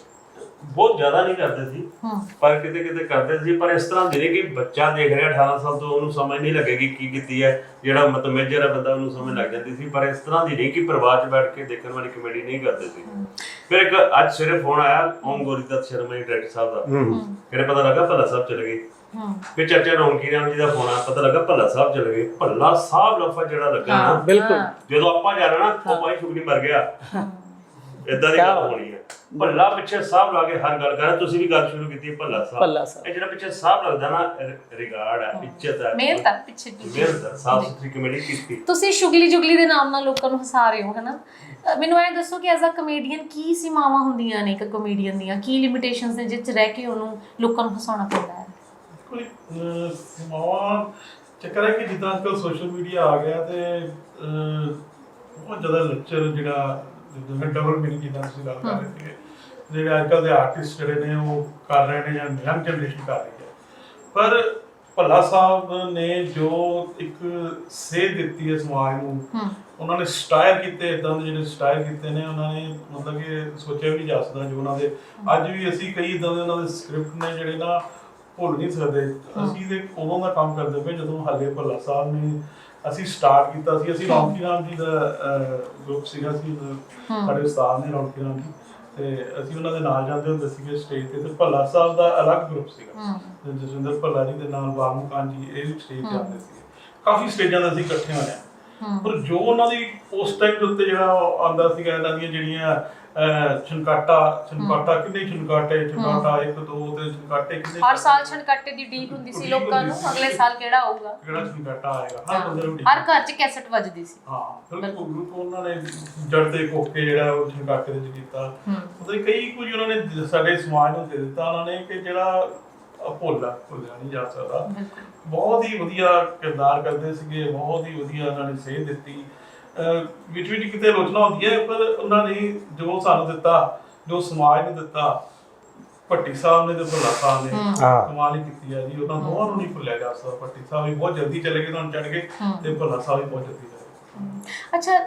ਬਹੁਤ ਜ਼ਿਆਦਾ ਨਹੀਂ ਕਰਦੇ ਸੀ। ਪਰ ਕਿਤੇ ਕਿਤੇ ਕਰਦੇ ਸੀ। ਪਰ ਇਸ ਤਰ੍ਹਾਂ ਦੇ ਕਿ ਬੱਚਾ ਦੇਖ ਰਿਹਾ 18 ਸਾਲ ਤੋਂ ਉਹਨੂੰ ਸਮਝ ਨਹੀਂ ਲੱਗੇਗੀ ਕੀ ਕੀਤੀ ਹੈ। ਜਿਹੜਾ ਮਤਲਬ ਮੇਜਰ ਹੈ ਬੰਦਾ ਉਹਨੂੰ ਸਮਝ ਲੱਗ ਜਾਂਦੀ ਸੀ। ਪਰ ਇਸ ਤਰ੍ਹਾਂ ਦੀ ਨਹੀਂ ਕਿ ਪਰਿਵਾਰ 'ਚ ਬੈਠ ਕੇ ਦੇਖਣ ਵਾਲੀ ਕਮੇਡੀ ਨਹੀਂ ਕਰਦੇ ਸੀ। ਫਿਰ ਇੱਕ ਅੱਜ ਸਵੇਰੇ ਫੋਨ ਆਇਆ ਓਮ ਗੋਰੀਦਤ ਸ਼ਰਮਾ ਜੀ ਡਾਇਰੈਕਟਰ ਸਾਹਿਬ ਦਾ। ਕਿਹੜੇ ਪਤਾ ਲੱਗਾ ਭੱਲਾ ਸਾਹਿਬ ਚਲੇ ਗਏ? ਫਿਰ ਚਾਚਾ ਰੌਣਕੀ ਰਾਮ ਜੀ ਦਾ ਫੋਨ ਆਇਆ ਪਤਾ ਲੱਗਾ ਭੱਲਾ ਸਾਹਿਬ ਚਲੇ ਗਏ? ਭੱਲਾ ਸਾਹਿਬ ਲਫਾ ਜਿਹੜਾ ਲੱਗਾ ਨਾ ਬਿਲਕੁਲ। ਜਦੋਂ ਆਪਾਂ ਜਾਣਾ ਨਾ ਉਹ ਭਾਈ ਸ਼ੁਗਨੀ ਮਰ ਗਿਆ। ਇਦਾਂ ਦੀ ਗੱਲ ਹੋਣੀ ਹੈ ਭੱਲਾ ਪਿੱਛੇ ਸਾਹਿਬ ਲਾ ਕੇ ਹਰ ਗੱਲ ਕਰਾਂ ਤੁਸੀਂ ਵੀ ਗੱਲ ਸ਼ੁਰੂ ਕੀਤੀ ਹੈ ਭੱਲਾ ਸਾਹਿਬ ਭੱਲਾ ਸਾਹਿਬ। ਇਹ ਜਿਹੜਾ ਪਿੱਛੇ ਸਾਹਿਬ ਲੱਗਦਾ ਨਾ ਰਿਗਾਰਡ ਹੈ ਇੱਜ਼ਤ ਹੈ। ਮਿਹਨਤ ਆ ਪਿੱਛੇ ਦੀ ਮਿਹਨਤ ਹੈ ਸਾਫ਼ ਸੁਥਰੀ ਕਮੇਡੀ ਕੀਤੀ। ਤੁਸੀਂ ਸ਼ੁਗਲੀ ਜੁਗਲੀ ਦੇ ਨਾਮ ਨਾਲ ਲੋਕਾਂ ਨੂੰ ਹਸਾ ਰਹੇ ਹੋ ਹਨਾ? ਅਹ ਮੈਨੂੰ ਇਹ ਦੱਸੋ ਕਿ ਐਜ਼ ਅ ਕਮੇਡੀਅਨ ਕੀ ਸੀਮਾਵਾਂ ਹੁੰਦੀਆਂ ਨੇ ਇੱਕ ਕਮੇਡੀਅਨ ਦੀਆਂ? ਕੀ ਲਿਮਿਟੇਸ਼ਨਸ ਨੇ ਜਿਸ 'ਚ ਰਹਿ ਕੇ ਉਹਨੂੰ ਲੋਕਾਂ ਨੂੰ ਹਸਾਉਣਾ ਪੈਂਦਾ ਹੈ? ਕੋਈ ਅਹ, ਸੀਮਾਵਾਂ ਚੱਕਰ ਹੈ ਕਿ ਜਿੱਦਾਂ ਅੱਜਕੱਲ ਸੋਸ਼ਲ ਮੀਡੀਆ ਆ ਗਿਆ ਤੇ ਅਹ, ਬਹੁਤ ਜ਼ਿਆਦਾ ਲੈਕਚਰ ਜਿਹੜਾ ਜਿਵੇਂ ਡਬਲ ਮੀਨਿੰਗ ਕੀਤਾ ਤੁਸੀਂ ਗੱਲ ਕਰ ਰਹੇ ਸੀਗੇ ਜਿਹੜੇ ਅੱਜ ਕੱਲ੍ਹ ਦੇ ਆਰਟਿਸਟ ਜਿਹੜੇ ਨੇ ਉਹ ਕਰ ਰਹੇ ਨੇ ਜਾਂ ਯੰਗ ਜਨਰੇਸ਼ਨ ਕਰ ਰਹੀ ਹੈ। ਪਰ ਭੱਲਾ ਸਾਹਿਬ ਨੇ ਜੋ ਇੱਕ ਸੇਧ ਦਿੱਤੀ ਹੈ ਸਮਾਜ ਨੂੰ ਉਹਨਾਂ ਨੇ ਸਟਾਇਲ ਕੀਤੇ ਇਦਾਂ ਦੇ ਜਿਹੜੇ ਸਟਾਇਲ ਕੀਤੇ ਨੇ ਉਹਨਾਂ ਨੇ ਮਤਲਬ ਕਿ ਸੋਚਿਆ ਵੀ ਨਹੀਂ ਜਾ ਸਕਦਾ ਜੋ ਉਹਨਾਂ ਦੇ ਅੱਜ ਵੀ ਅਸੀਂ ਕਈ ਇਦਾਂ ਦੇ ਉਹਨਾਂ ਦੇ ਸਕ੍ਰਿਪਟ ਨੇ ਜਿਹੜੇ ਨਾ ਭੁੱਲ ਨਹੀਂ ਸਕਦੇ। ਅਸੀਂ ਤੇ ਉਦੋਂ ਦਾ ਕੰਮ ਕਰਦੇ ਪਏ ਜਦੋਂ ਹਾਲੇ ਭੱਲਾ ਸਾਹਿਬ ਨੇ ਅਸੀਂ ਸਟਾਰਟ ਕੀਤਾ ਸੀ ਅਸੀਂ ਰੌਣਕੀ ਰਾਮ ਜੀ ਦਾ ਗਰੁੱਪ ਸੀਗਾ ਸੀ ਸਾਡੇ ਉਸਤਾਦ ਨੇ ਰੌਣਕੀ ਰਾਮ ਜੀ। ਤੇ ਅਸੀਂ ਉਹਨਾਂ ਦੇ ਨਾਲ ਜਾਂਦੇ ਹੁੰਦੇ ਸੀਗੇ ਸਟੇਜ ਤੇ ਤੇ ਭੱਲਾ ਸਾਹਿਬ ਦਾ ਅਲੱਗ ਗਰੁੱਪ ਸੀਗਾ। ਜਸਵਿੰਦਰ ਭੱਲਾ ਜੀ ਦੇ ਨਾਲ ਬਾਲਮੁਕਾਨ ਜੀ ਇਹ ਵੀ ਸਟੇਜ ਆਉਂਦੇ ਸੀ ਕਾਫੀ ਸਟੇਜਾਂ ਤੇ ਅਸੀਂ ਇਕੱਠੇ ਹੋਏ ਪਰ ਜੋ ਉਹਨਾਂ ਦੀ ਉਸ ਟਾਈਮ ਦੇ ਉੱਤੇ ਜਿਹੜਾ ਆਉਂਦਾ ਸੀਗਾ ਇਹਨਾਂ ਦੀਆਂ ਜਿਹੜੀਆਂ ਅਹ, ਛਣਕਾਟਾ ਛਣਕਾਟਾ ਕਿੰਨੇ ਛਣਕਾਟੇ? ਛਣਕਾਟਾ 1 2 ਤੇ ਛਣਕਾਟੇ ਕਿੰਨੇ ਹਰ ਸਾਲ ਛਣਕਾਟੇ ਦੀ ਡੀਕ ਹੁੰਦੀ ਸੀ ਲੋਕਾਂ ਨੂੰ ਅਗਲੇ ਸਾਲ ਕਿਹੜਾ ਆਊਗਾ? ਕਿਹੜਾ ਛਣਕਾਟਾ ਆਏਗਾ? ਹਰ ਬੰਦੇ ਨੂੰ ਹਰ ਘਰ 'ਚ ਕੈਸਟ ਵੱਜਦੀ ਸੀ। ਹਾਂ ਬਿਲਕੁਲ। ਬਿਲਕੁਲ ਉਹਨਾਂ ਨੇ ਜੜ ਦੇ ਕੋਕੇ ਜਿਹੜਾ ਉਹ ਛਣਕਾਟੇ ਦੇ ਵਿੱਚ ਕੀਤਾ। ਮਤਲਬ ਕਈ ਕੁਝ ਉਹਨਾਂ ਨੇ ਸਾਡੇ ਸਮਾਜ ਨੂੰ ਦੇ ਦਿੱਤਾ ਉਹਨਾਂ ਨੇ ਕਿ ਜਿਹੜਾ ਭੋਲਾ ਭੁੱਲਿਆ ਨਹੀਂ ਜਾ ਸਕਦਾ। ਬਹੁਤ ਹੀ ਵਧੀਆ ਕਿਰਦਾਰ ਕਰਦੇ ਸੀਗੇ ਬਹੁਤ ਹੀ ਵਧੀਆ ਉਹਨਾਂ ਨੇ ਸੇਧ ਦਿੱਤੀ। ਵਿੱਚ ਵਿੱਚ ਕਿਤੇ ਆਲੋਚਨਾ ਹੁੰਦੀ ਹੈ ਪਰ ਉਹਨਾਂ ਨੇ ਜੋ ਸਾਨੂੰ ਦਿੱਤਾ ਜੋ ਸਮਾਜ ਨੂੰ ਦਿੱਤਾ ਭੱਟੀ ਸਾਹਿਬ ਨੇ ਤੇ ਭੁੱਲਾ ਸਾਹਿਬ ਨੇ ਕਮਾਲ ਹੀ ਕੀਤੀ ਹੈ ਜੀ ਉਹਨਾਂ ਦੋਵਾਂ ਨੂੰ ਨਹੀਂ ਭੁੱਲਿਆ ਜਾ ਸਕਦਾ ਭੱਟੀ ਸਾਹਿਬ ਵੀ ਬਹੁਤ ਜਲਦੀ ਚਲੇ ਗਏ ਤੁਹਾਨੂੰ ਚੜ ਗਏ। ਤੇ ਭੁੱਲਾ ਸਾਹਿਬ ਵੀ ਬਹੁਤ ਜਲਦੀ ਚਲੇ ਗਏ। ਅੱਛਾ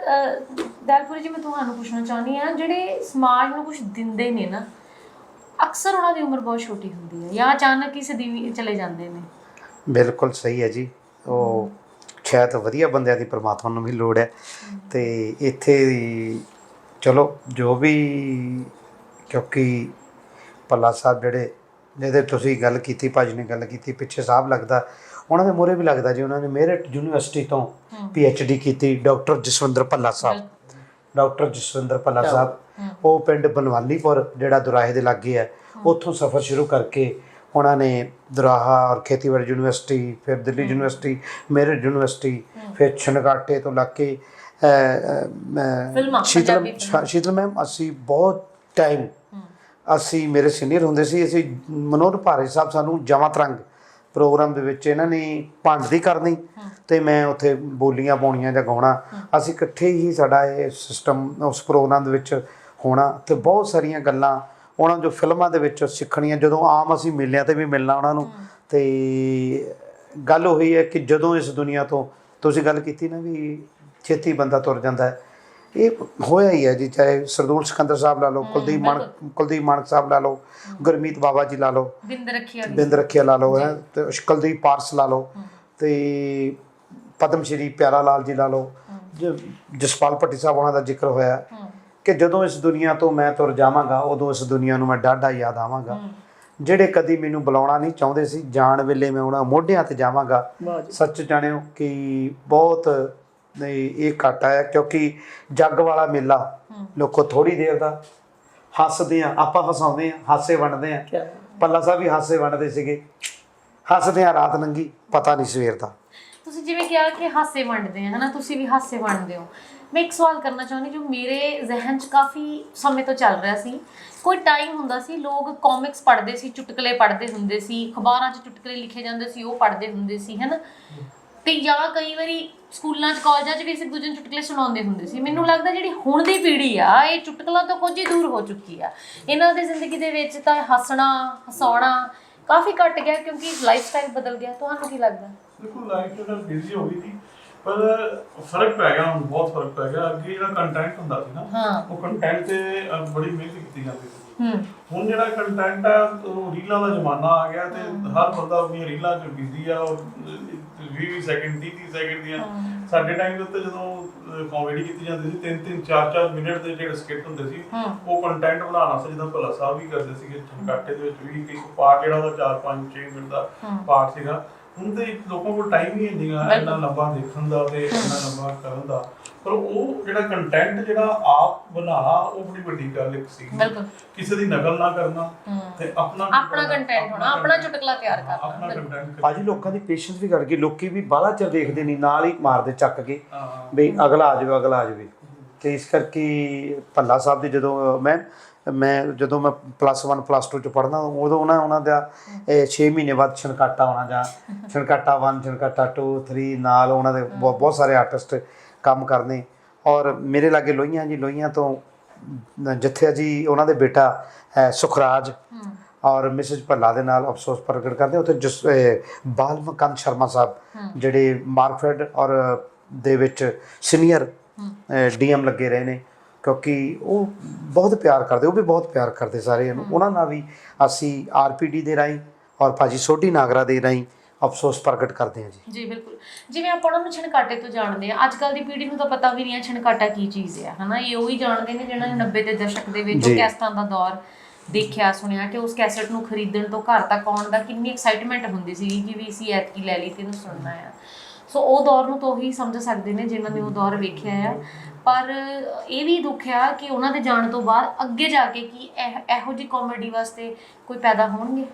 ਦਲਪੁਰੀ ਜੀ ਮੈਂ ਤੁਹਾਨੂੰ ਪੁੱਛਣਾ ਚਾਹੁੰਦੀ ਆ ਜਿਹੜੇ ਸਮਾਜ ਨੂੰ ਕੁਝ ਦਿੰਦੇ ਨੇ ਨਾ ਅਕਸਰ ਉਹਨਾਂ ਦੀ ਉਮਰ ਬਹੁਤ ਛੋਟੀ ਹੁੰਦੀ ਹੈ ਜਾਂ ਅਚਾਨਕ ਹੀ ਸਦੀਵੀ ਚਲੇ ਜਾਂਦੇ ਨੇ? ਬਿਲਕੁਲ ਸਹੀ ਹੈ ਜੀ ਉਹ ਸ਼ਾਇਦ ਵਧੀਆ ਬੰਦਿਆਂ ਦੀ ਪ੍ਰਮਾਤਮਾ ਨੂੰ ਵੀ ਲੋੜ ਹੈ। ਤੇ ਇੱਥੇ ਦੀ ਚਲੋ ਜੋ ਵੀ ਕਿਉਂਕਿ ਪੱਲਾ ਸਾਹਿਬ ਜਿਹੜੇ ਜਿਹਦੇ ਤੁਸੀਂ ਗੱਲ ਕੀਤੀ ਭਾਜੀ ਨੇ ਗੱਲ ਕੀਤੀ ਪਿੱਛੇ ਸਾਹਿਬ ਲੱਗਦਾ ਉਹਨਾਂ ਦੇ ਮੂਹਰੇ ਵੀ ਲੱਗਦਾ ਜੀ ਉਹਨਾਂ ਨੇ ਮੇਰਠ ਯੂਨੀਵਰਸਿਟੀ ਤੋਂ ਪੀ ਐਚ ਡੀ ਕੀਤੀ ਡਾਕਟਰ ਜਸਵਿੰਦਰ ਭੱਲਾ ਸਾਹਿਬ। ਡਾਕਟਰ ਜਸਵਿੰਦਰ ਭੱਲਾ ਸਾਹਿਬ ਉਹ ਪਿੰਡ ਬਨਵਾਲੀਪੁਰ ਜਿਹੜਾ ਦੁਰਾਹੇ ਦੇ ਲਾਗੇ ਹੈ। ਉੱਥੋਂ ਸਫ਼ਰ ਸ਼ੁਰੂ ਕਰਕੇ ਉਹਨਾਂ ਨੇ ਦੁਰਾਹਾ ਔਰ ਖੇਤੀਬਾੜੀ ਯੂਨੀਵਰਸਿਟੀ ਫਿਰ ਦਿੱਲੀ ਯੂਨੀਵਰਸਿਟੀ ਮੇਰਠ ਯੂਨੀਵਰਸਿਟੀ ਫਿਰ ਛਨਗਾਟੇ ਤੋਂ ਲੱਗ ਕੇ ਸ਼ੀਤਲ। ਸ਼ੀਤਲ ਮੈਮ ਅਸੀਂ ਬਹੁਤ ਟਾਈਮ ਅਸੀਂ ਮੇਰੇ ਸੀਨੀਅਰ ਹੁੰਦੇ ਸੀ ਅਸੀਂ ਮਨੋਹਰ ਭਾਰੇ ਸਾਹਿਬ ਸਾਨੂੰ ਜਮਾ ਤਰੰਗ ਪ੍ਰੋਗਰਾਮ ਦੇ ਵਿੱਚ ਇਹਨਾਂ ਨੇ ਭੰਡ ਦੀ ਕਰਨੀ ਤੇ ਮੈਂ ਉੱਥੇ ਬੋਲੀਆਂ ਪਾਉਣੀਆਂ ਜਾਂ ਗਾਉਣਾ। ਅਸੀਂ ਇਕੱਠੇ ਹੀ ਸਾਡਾ ਇਹ ਸਿਸਟਮ ਉਸ ਪ੍ਰੋਗਰਾਮ ਦੇ ਵਿੱਚ ਹੋਣਾ ਤੇ ਬਹੁਤ ਸਾਰੀਆਂ ਗੱਲਾਂ ਉਹਨਾਂ ਜੋ ਫਿਲਮਾਂ ਦੇ ਵਿੱਚ ਸਿੱਖਣੀਆਂ ਜਦੋਂ ਆਮ ਅਸੀਂ ਮੇਲਿਆਂ ਤੇ ਵੀ ਮਿਲਣਾ ਉਹਨਾਂ ਨੂੰ ਤੇ ਗੱਲ ਉਹੀ ਹੈ ਕਿ ਜਦੋਂ ਇਸ ਦੁਨੀਆ ਤੋਂ ਤੁਸੀਂ ਗੱਲ ਕੀਤੀ ਨਾ ਵੀ ਛੇਤੀ ਬੰਦਾ ਤੁਰ ਜਾਂਦਾ ਹੈ ਇਹ ਹੋਇਆ ਹੀ ਹੈ ਜੀ ਚਾਹੇ ਸਰਦੂਲ ਸਿਕੰਦਰ ਸਾਹਿਬ ਲਾ ਲਓ ਕੁਲਦੀਪ ਮਾਨਕ ਕੁਲਦੀਪ ਮਾਨਕ ਸਾਹਿਬ ਲਾ ਲਓ ਗੁਰਮੀਤ ਬਾਬਾ ਜੀ ਲਾ ਲਓ ਬਿੰਦ ਰੱਖੀ ਹੋਈ ਬਿੰਦ ਰੱਖਿਆ ਲਾ ਲਓ ਹੈ ਤੇ ਕੁਲਦੀਪ ਪਾਰਸ ਲਾ ਲਓ ਤੇ ਪਦਮ ਸ਼੍ਰੀ ਪਿਆਰਾ ਲਾਲ ਜੀ ਲਾ ਲਓ ਜਸਪਾਲ ਭੱਟੀ ਸਾਹਿਬ ਉਹਨਾਂ ਦਾ ਜ਼ਿਕਰ ਹੋਇਆ ਕਿ ਜਦੋਂ ਇਸ ਦੁਨੀਆ ਤੋਂ ਮੈਂ ਤੁਰ ਜਾਵਾਂਗਾ ਉਦੋਂ ਇਸ ਦੁਨੀਆ ਨੂੰ ਮੈਂ ਡਾਢਾ ਯਾਦ ਆਵਾਂਗਾ। ਜਿਹੜੇ ਕਦੀ ਮੈਨੂੰ ਬੁਲਾਉਣਾ ਨਹੀਂ ਚਾਹੁੰਦੇ ਸੀ ਜਾਣ ਵੇਲੇ ਮੈਂ ਉਹਨਾਂ ਮੋਢਿਆਂ ਤੇ ਜਾਵਾਂਗਾ। ਸੱਚ ਜਾਣਿਓ ਕਿ ਬਹੁਤ ਨਹੀਂ, ਇਹ ਘਾਟਾ ਹੈ ਕਿਉਂਕਿ ਜੱਗ ਵਾਲਾ ਮੇਲਾ ਲੋਕੋ ਥੋੜੀ ਦੇਰ ਦਾ। ਹੱਸਦੇ ਆ ਆਪਾਂ ਹਸਾਉਂਦੇ ਆ ਹਾਸੇ ਵੰਡਦੇ ਆ ਪੱਲਾ ਸਾਹਿਬ ਵੀ ਹਾਸੇ ਵੰਡਦੇ ਸੀਗੇ। ਹੱਸਦੇ ਆ ਰਾਤ ਲੰਗੀ ਪਤਾ ਨਹੀਂ ਸਵੇਰ ਦਾ। ਤੁਸੀਂ ਜਿਵੇਂ ਕਿਹਾ ਕਿ ਹਾਸੇ ਵੰਡਦੇ ਆ ਹਨਾ? ਤੁਸੀਂ ਵੀ ਹਾਸੇ ਵੰਡਦੇ ਹੋ। ਮੈਂ ਇੱਕ ਸਵਾਲ ਕਰਨਾ ਚਾਹੁੰਦੀ ਜੋ ਮੇਰੇ ਜ਼ਿਹਨ 'ਚ ਕਾਫੀ ਸਮੇਂ ਤੋਂ ਚੱਲ ਰਿਹਾ ਸੀ। ਕੋਈ ਟਾਈਮ ਹੁੰਦਾ ਸੀ, ਲੋਕ ਕਾਮਿਕਸ ਪੜ੍ਹਦੇ ਸੀ, ਚੁਟਕਲੇ ਪੜ੍ਹਦੇ ਹੁੰਦੇ ਸੀ, ਅਖਬਾਰਾਂ 'ਚ ਚੁਟਕਲੇ ਲਿਖੇ ਜਾਂਦੇ ਸੀ, ਉਹ ਪੜ੍ਹਦੇ ਹੁੰਦੇ ਸੀ, ਹਨਾ? ਤੇ ਜਾਂ ਕਈ ਵਾਰੀ ਸਕੂਲਾਂ 'ਚ, ਕਾਲਜਾਂ 'ਚ ਵੀ ਇੱਕ ਦੂਜੇ ਨੂੰ ਚੁਟਕਲੇ ਸੁਣਾਉਂਦੇ ਹੁੰਦੇ ਸੀ। ਮੈਨੂੰ ਲੱਗਦਾ ਜਿਹੜੀ ਹੁਣ ਦੀ ਪੀੜ੍ਹੀ ਆ, ਇਹ ਚੁਟਕਲਾਂ ਤੋਂ ਕੁਝ ਹੀ ਦੂਰ ਹੋ ਚੁੱਕੀ ਆ। ਇਹਨਾਂ ਦੀ ਜ਼ਿੰਦਗੀ ਦੇ ਵਿੱਚ ਤਾਂ ਹੱਸਣਾ, ਹਸਾਉਣਾ ਕਾਫੀ ਘਟ ਗਿਆ, ਕਿਉਂਕਿ ਲਾਈਫ ਸਟਾਈਲ ਬਦਲ ਗਿਆ। ਤੁਹਾਨੂੰ ਕੀ ਲੱਗਦਾ? ਬਿਲਕੁਲ ਲਾਈਫ ਜਿਹੜਾ ਬਿਜ਼ੀ ਹੋ ਗਈ ਸੀ। ਪਰ ਫ਼ਰਕ ਪੈ ਗਿਆ ਹੁਣ ਬਹੁਤ ਫ਼ਰਕ ਪੈ ਗਿਆ। ਅੱਗੇ ਜਿਹੜਾ ਕੰਟੈਂਟ ਹੁੰਦਾ ਸੀ ਨਾ ਹਾਂ। ਉਹ ਕੰਟੈਂਟ ਤੇ ਅ, ਬੜੀ ਮਿਹਨਤ ਕੀਤੀ ਜਾਂਦੀ ਸੀ। ਹੂੰ। ਹੁਣ ਜਿਹੜਾ ਕੰਟੈਂਟ ਆ ਉਹ ਰੀਲਾਂ ਦਾ ਜ਼ਮਾਨਾ ਆ ਗਿਆ ਤੇ ਹਰ ਬੰਦਾ ਆਪਣੀਆਂ ਰੀਲਾਂ 'ਚ ਬਿਜ਼ੀ ਆ ਔਰ 20 ਸੈਕਿੰਡ 30 30 ਸੈਕਿੰਡ ਦੀਆਂ। ਸਾਡੇ ਟਾਈਮ ਦੇ ਉੱਤੇ ਜਦੋਂ ਕਾਮੇਡੀ ਕੀਤੀ ਜਾਂਦੀ ਸੀ 3 3 4 4 ਮਿੰਟ ਦੇ ਜਿਹੜੇ ਸਕਿੱਟ ਹੁੰਦੇ ਸੀ ਉਹ ਕੰਟੈਂਟ ਬਣਾਉਣਾ ਸੀ ਜਿੱਦਾਂ ਭੱਲਾ ਸਾਹਿਬ ਵੀ ਕਰਦੇ ਸੀਗੇ ਛੰਕਾਟੇ ਦੇ ਵਿੱਚ ਵੀ ਇੱਕ ਪਾਰਟ ਜਿਹੜਾ ਉਹਦਾ 4 5 6 ਮਿੰਟ ਦਾ ਪਾਰਟ ਸੀਗਾ ਹੁਣ ਤੇ ਲੋਕਾਂ ਕੋਲ ਟਾਈਮ ਹੀ ਨਹੀਂ ਗਾ ਇੰਨਾ ਲੰਬਾ ਦੇਖਣ ਦਾ ਤੇ ਇੰਨਾ ਲੰਬਾ ਕਰਨ ਦਾ। ਪਰ ਉਹ ਜਿਹੜਾ ਕੰਟੈਂਟ ਜਿਹੜਾ ਆਪ ਬਣਾਉਣਾ ਉਹ ਬੜੀ ਵੱਡੀ ਗੱਲ ਇੱਕ ਸੀ ਕਿਸੇ ਦੀ ਨਕਲ ਨਾ ਕਰਨਾ ਤੇ ਆਪਣਾ ਆਪਣਾ ਕੰਟੈਂਟ ਹੋਣਾ ਆਪਣਾ ਚੁਟਕਲਾ ਤਿਆਰ ਹਾਂ, ਆਪਣਾ ਕਰਨਾ। ਕੰਟੈਂਟ ਭਾਜੀ ਲੋਕਾਂ ਦੀ ਪੇਸ਼ੈਂਸ ਵੀ ਕਰ ਗਈ। ਲੋਕੀ ਵੀ ਬਾਹਲਾ ਚਿਰ ਦੇਖਦੇ ਨਹੀਂ ਨਾਲ ਹੀ ਮਾਰਦੇ ਚੱਕ ਕੇ ਵੀ ਅਗਲਾ ਆ ਜਾਵੇ ਅਗਲਾ ਆ ਜਾਵੇ। ਤੇ ਇਸ ਕਰਕੇ ਭੱਲਾ ਸਾਹਿਬ ਦੇ ਜਦੋਂ ਮੈਂ ਮੈਂ ਜਦੋਂ ਮੈਂ ਪਲੱਸ 1 ਪਲੱਸ 2 ਚ ਪੜ੍ਹਨਾ ਉਦੋਂ ਉਹਨਾਂ ਉਹਨਾਂ ਦਾ 6 ਮਹੀਨੇ ਬਾਅਦ ਛਣਕਾਟਾ ਆਉਣਾ ਜਾਂ ਛਣਕਾਟਾ 1 ਛਣਕਾਟਾ 2 3 ਨਾਲ ਉਹਨਾਂ ਦੇ ਬਹੁਤ ਸਾਰੇ ਆਰਟਿਸਟ ਕੰਮ ਕਰਨੇ। ਔਰ ਮੇਰੇ ਲਾਗੇ ਲੋਹੀਆਂ ਜੀ ਲੋਹੀਆਂ ਤੋਂ ਅਮ, ਜਿੱਥੇ ਜੀ ਉਹਨਾਂ ਦੇ ਬੇਟਾ ਹੈ ਸੁਖਰਾਜ। ਔਰ ਮਿਸਿਸ ਭੱਲਾ ਦੇ ਨਾਲ ਅਫਸੋਸ ਪ੍ਰਗਟ ਕਰਦੇ ਉੱਥੇ ਜਿਸ ਅਹ, ਬਾਲ ਮਕੰਦ ਸ਼ਰਮਾ ਸਾਹਿਬ ਜਿਹੜੇ ਮਾਰਕਫੈਡ ਔਰ ਦੇ ਵਿੱਚ ਸੀਨੀਅਰ ਡੀਐਮ ਲੱਗੇ ਰਹੇ ਨੇ। ਕਿਉਂਕਿ ਉਹ ਬਹੁਤ ਪਿਆਰ ਕਰਦੇ ਉਹ ਵੀ ਬਹੁਤ ਪਿਆਰ ਕਰਦੇ ਸਾਰੇ ਨੂੰ ਉਹਨਾਂ ਨਾਲ ਵੀ ਅਸੀਂ ਆਰਪੀਡੀ ਦੇ ਰਾਹੀਂ ਔਰ ਭਾਜੀ ਸੋਢੀ ਨਾਗਰਾ ਦੇ ਰਾਹੀਂ ਅਫਸੋਸ ਪ੍ਰਗਟ ਕਰਦੇ ਹਾਂ ਜੀ। ਜੀ ਬਿਲਕੁਲ। ਜਿਵੇਂ ਆਪਾਂ ਉਹਨਾਂ ਨੂੰ ਛਣਕਾਟੇ ਤੋਂ ਜਾਣਦੇ ਆ ਅੱਜ ਕੱਲ ਦੀ ਪੀੜ੍ਹੀ ਨੂੰ ਤਾਂ ਪਤਾ ਵੀ ਨਹੀਂ ਹੈ ਛਣਕਾਟਾ ਕੀ ਚੀਜ਼ ਹੈ ਹਨਾ? ਇਹ ਉਹੀ ਜਾਣਦੇ ਨੇ ਜਿਹਨਾਂ ਨੇ 90 ਦੇ ਦਸ਼ਕ ਦੇ ਵਿੱਚ ਉਹ। ਕੈਸਟਾਂ ਦਾ ਦੌਰ ਦੇਖਿਆ ਸੁਣਿਆ ਕਿ ਉਸ ਕੈਸਟ ਨੂੰ ਖਰੀਦਣ ਤੋਂ ਘਰ ਤੱਕ ਆਉਣ ਦਾ ਕਿੰਨੀ ਐਕਸਾਈਟਮੈਂਟ ਹੁੰਦੀ ਸੀ ਕਿ ਵੀ ਅਸੀਂ ਐਤਕੀ ਲੈ ਲਈ ਤੇ ਇਹਨੂੰ ਸੁਣਨਾ ਆ। ਸੋ ਉਹ ਦੌਰ ਨੂੰ ਤਾਂ ਉਹੀ ਸਮਝ ਸਕਦੇ ਨੇ ਜਿਨ੍ਹਾਂ ਨੇ ਉਹ ਦੌਰ ਵੇਖਿਆ ਆ। ਪਰ ਇਹ ਵੀ ਦੁੱਖ ਆ ਕਿ ਉਹਨਾਂ ਦੇ ਜਾਣ ਤੋਂ ਬਾਅਦ ਅੱਗੇ ਜਾ ਕੇ ਕੀ ਇਹ- ਜਿਹੀ ਕਾਮੇਡੀ ਵਾਸਤੇ ਕੋਈ ਪੈਦਾ ਹੋਣਗੇ?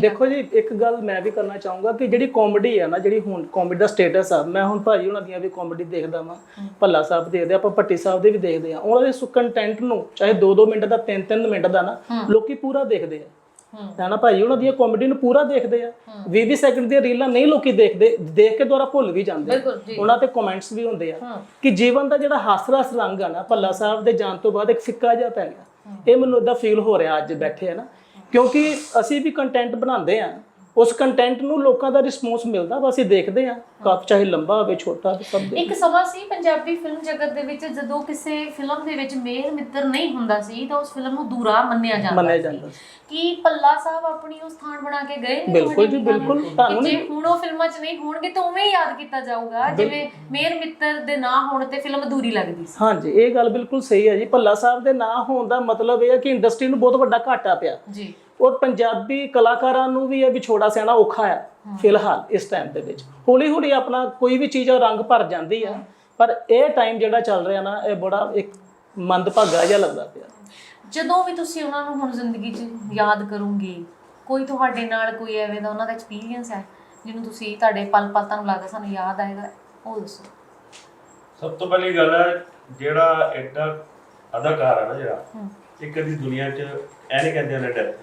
ਦੇਖੋ ਜੀ ਇੱਕ ਗੱਲ ਮੈਂ ਵੀ ਕਰਨਾ ਚਾਹੂੰਗਾ ਕਿ ਜਿਹੜੀ ਕਾਮੇਡੀ ਹੈ ਨਾ ਜਿਹੜੀ ਹੁਣ ਕਾਮੇਡੀ ਦਾ ਸਟੇਟਸ ਆ ਮੈਂ ਹੁਣ ਭਾਜੀ ਉਹਨਾਂ ਦੀਆਂ ਵੀ ਕਾਮੇਡੀ ਦੇਖਦਾ ਵਾਂ। ਭੱਲਾ ਸਾਹਿਬ ਦੇਖਦੇ ਆ, ਆਪਾਂ ਭੱਟੀ ਸਾਹਿਬ ਦੇ ਵੀ ਦੇਖਦੇ ਆ। ਉਹਨਾਂ ਦੇ ਕੰਟੈਂਟ ਨੂੰ ਚਾਹੇ 2-2 ਮਿੰਟ ਦਾ 3-3 ਮਿੰਟ ਦਾ ਨਾ ਲੋਕੀ ਪੂਰਾ ਦੇਖਦੇ ਆ। ਹੂੰ। ਹੈ ਨਾ ਭਾਜੀ ਉਹਨਾਂ ਦੀਆਂ ਕਾਮੇਡੀ ਨੂੰ ਪੂਰਾ ਦੇਖਦੇ ਆ। 20-20 ਸੈਕਿੰਡ ਦੀਆਂ ਰੀਲਾਂ ਨਹੀਂ ਲੋਕੀ ਦੇਖਦੇ ਦੇਖ ਕੇ ਦੁਆਰਾ ਭੁੱਲ ਵੀ ਜਾਂਦੇ ਉਹਨਾਂ ਤੇ ਕਮੈਂਟਸ ਵੀ ਹੁੰਦੇ ਆ ਕਿ ਜੀਵਨ ਦਾ ਜਿਹੜਾ ਹਾਸਰਸ ਰੰਗ ਆ ਨਾ ਭੱਲਾ ਸਾਹਿਬ ਦੇ ਜਾਣ ਤੋਂ ਬਾਅਦ ਇੱਕ ਫਿੱਕਾ ਜਿਹਾ ਪੈ ਗਿਆ। ਇਹ ਮੈਨੂੰ ਇਦਾਂ ਫੀਲ ਹੋ ਰਿਹਾ ਅੱਜ ਬੈਠੇ ਆ ਨਾ। ਕਿਉਂਕਿ ਅਸੀਂ ਵੀ ਕੰਟੈਂਟ ਬਣਾਉਂਦੇ ਆ। ਉਸ ਕੰਟੈਂਟ ਨੂੰ ਲੋਕਾਂ ਦਾ ਰਿਸਪੌਂਸ ਮਿਲਦਾ ਵਾ ਅਸੀਂ ਦੇਖਦੇ ਆ ਕਾਫੀ ਚਾਹੇ ਲੰਬਾ ਹੋਵੇ ਛੋਟਾ ਹੋਵੇ ਸਭ ਦੇ ਇੱਕ ਸਮਾਂ ਸੀ ਪੰਜਾਬੀ ਫਿਲਮ ਜਗਤ ਦੇ ਵਿੱਚ ਜਦੋਂ ਕਿਸੇ ਫਿਲਮ ਦੇ ਵਿੱਚ ਮੇਰ ਮਿੱਤਰ ਨਹੀਂ ਹੁੰਦਾ ਸੀ ਤਾਂ ਉਸ ਫਿਲਮ ਨੂੰ ਦੂਰਾ ਮੰਨਿਆ ਜਾਂਦਾ ਮੰਨਿਆ। ਜਾਂਦਾ। ਕੀ ਪੱਲਾ ਸਾਹਿਬ ਆਪਣੀ ਉਹ ਸਥਾਨ ਬਣਾ ਕੇ ਗਏ ਨੇ ਬਿਲਕੁਲ ਜੀ, ਬਿਲਕੁਲ। ਤੁਹਾਨੂੰ ਜੇ ਹੁਣ ਉਹ ਫਿਲਮਾਂ 'ਚ ਨਹੀਂ ਹੋਣਗੇ ਤਾਂ ਉਵੇਂ ਹੀ ਯਾਦ ਕੀਤਾ ਜਾਊਗਾ ਜਿਵੇਂ ਮੇਰ ਮਿੱਤਰ ਦੇ ਨਾ ਹੋਣ ਤੇ ਫਿਲਮ ਅਧੂਰੀ ਲੱਗਦੀ ਸੀ। ਹਾਂਜੀ ਇਹ ਗੱਲ ਬਿਲਕੁਲ ਸਹੀ ਹੈ ਜੀ। ਭੱਲਾ ਸਾਹਿਬ ਦੇ ਨਾਂ ਹੋਣ ਦਾ ਮਤਲਬ ਇਹ ਹੈ ਕਿ ਇੰਡਸਟਰੀ ਨੂੰ ਬਹੁਤ ਵੱਡਾ ਘਾਟਾ ਪਿਆ। ਜੀ। ਔਰ ਪੰਜਾਬੀ ਕਲਾਕਾਰਾਂ ਨੂੰ ਵੀ ਇਹ ਵਿਛੋੜਾ ਸਹਿਣਾ ਔਖਾ ਆ ਫਿਲਹਾਲ ਇਸ ਟਾਈਮ ਦੇ ਵਿੱਚ। ਹੌਲੀ ਹੌਲੀ ਆਪਣਾ ਕੋਈ ਵੀ ਚੀਜ਼ ਰੰਗ ਭਰ ਜਾਂਦੀ ਆ। ਪਰ ਇਹ ਟਾਈਮ ਜਿਹੜਾ ਚੱਲ ਰਿਹਾ ਨਾ ਇਹ ਬੜਾ ਇੱਕ ਮੰਦਭਾਗਾ ਜਿਹਾ ਲੱਗਦਾ ਪਿਆ। ਜਦੋਂ ਵੀ ਤੁਸੀਂ ਉਹਨਾਂ ਨੂੰ ਹੁਣ ਜ਼ਿੰਦਗੀ 'ਚ ਯਾਦ ਕਰੋਗੇ ਕੋਈ ਤੁਹਾਡੇ ਨਾਲ ਕੋਈ ਐਵੇਂ ਦਾ ਉਹਨਾਂ ਦਾ ਐਕਸਪੀਰੀਅੰਸ ਹੈ ਜਿਹਨੂੰ ਤੁਸੀਂ ਤੁਹਾਡੇ ਪਲ ਪਲ ਤੁਹਾਨੂੰ ਲੱਗਦਾ ਸਾਨੂੰ ਯਾਦ ਆਏਗਾ ਉਹ ਦੱਸੋ। ਸਭ ਤੋਂ ਪਹਿਲੀ ਗੱਲ ਹੈ ਜਿਹੜਾ ਐਡਾ ਅਦਾਕਾਰ ਹੈ ਨਾ ਜਿਹੜਾ ਹੂੰ। ਇਹ ਕਦੀ ਦੁਨੀਆ 'ਚ ਐ ਨਹੀਂ ਕਹਿੰਦੇ ਉਹਨੇ ਡੈਥ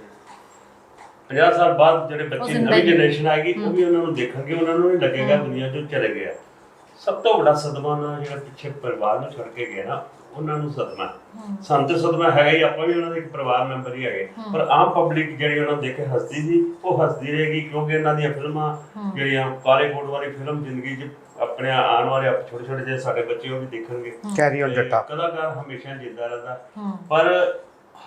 50 ਸਾਲ ਬਾਅਦ ਜਿਹੜੇ ਬੱਚੇ ਜ਼ਿੰਦਾ ਨਵੀਂ ਹੀ- ਜਨਰੇਸ਼ਨ ਆਏਗੀ ਉਹ ਵੀ ਉਹਨਾਂ ਨੂੰ ਦੇਖਣਗੇ ਉਹਨਾਂ ਨੂੰ ਨਹੀਂ ਲੱਗੇਗਾ ਦੁਨੀਆ 'ਚੋਂ ਚਲੇ ਗਿਆ। ਸਭ ਤੋਂ ਵੱਡਾ ਸਦਮਾ ਉਹਨਾਂ ਜਿਹੜਾ ਪਿੱਛੇ ਪਰਿਵਾਰ ਨੂੰ ਛੱਡ ਕੇ ਗਏ ਨਾ ਉਹਨਾਂ ਨੂੰ ਸਦਮਾ। ਸਾਨੂੰ ਤੇ ਸਦਮਾ ਹੈਗਾ ਹੀ ਆਪਾਂ ਵੀ ਉਹਨਾਂ ਦੇ ਇੱਕ ਪਰਿਵਾਰ ਮੈਂਬਰ ਹੀ ਹੈਗੇ। ਪਰ ਆਮ ਪਬਲਿਕ ਜਿਹੜੀ ਉਹਨਾਂ ਨੂੰ ਦੇਖ ਕੇ ਹੱਸਦੀ ਸੀ ਉਹ ਹੱਸਦੀ ਰਹੇਗੀ ਕਿਉਂਕਿ ਇਹਨਾਂ ਦੀਆਂ ਫਿਲਮਾਂ ਜਿਹੜੀਆਂ ਕਾਲੇ ਕੋਟ ਵਾਲੀ ਫਿਲਮ ਜ਼ਿੰਦਗੀ 'ਚ ਆਪਣੇ ਆਉਣ ਵਾਲੇ ਛੋਟੇ ਛੋਟੇ ਜਿਹੇ ਸਾਡੇ ਬੱਚੇ ਉਹ ਵੀ ਦੇਖਣਗੇ। Carry on Jatta. ਕਲਾਕਾਰ ਹਮੇਸ਼ਾ ਜਿੰਦਾ ਰਹਿੰਦਾ। ਹੂੰ। ਪਰ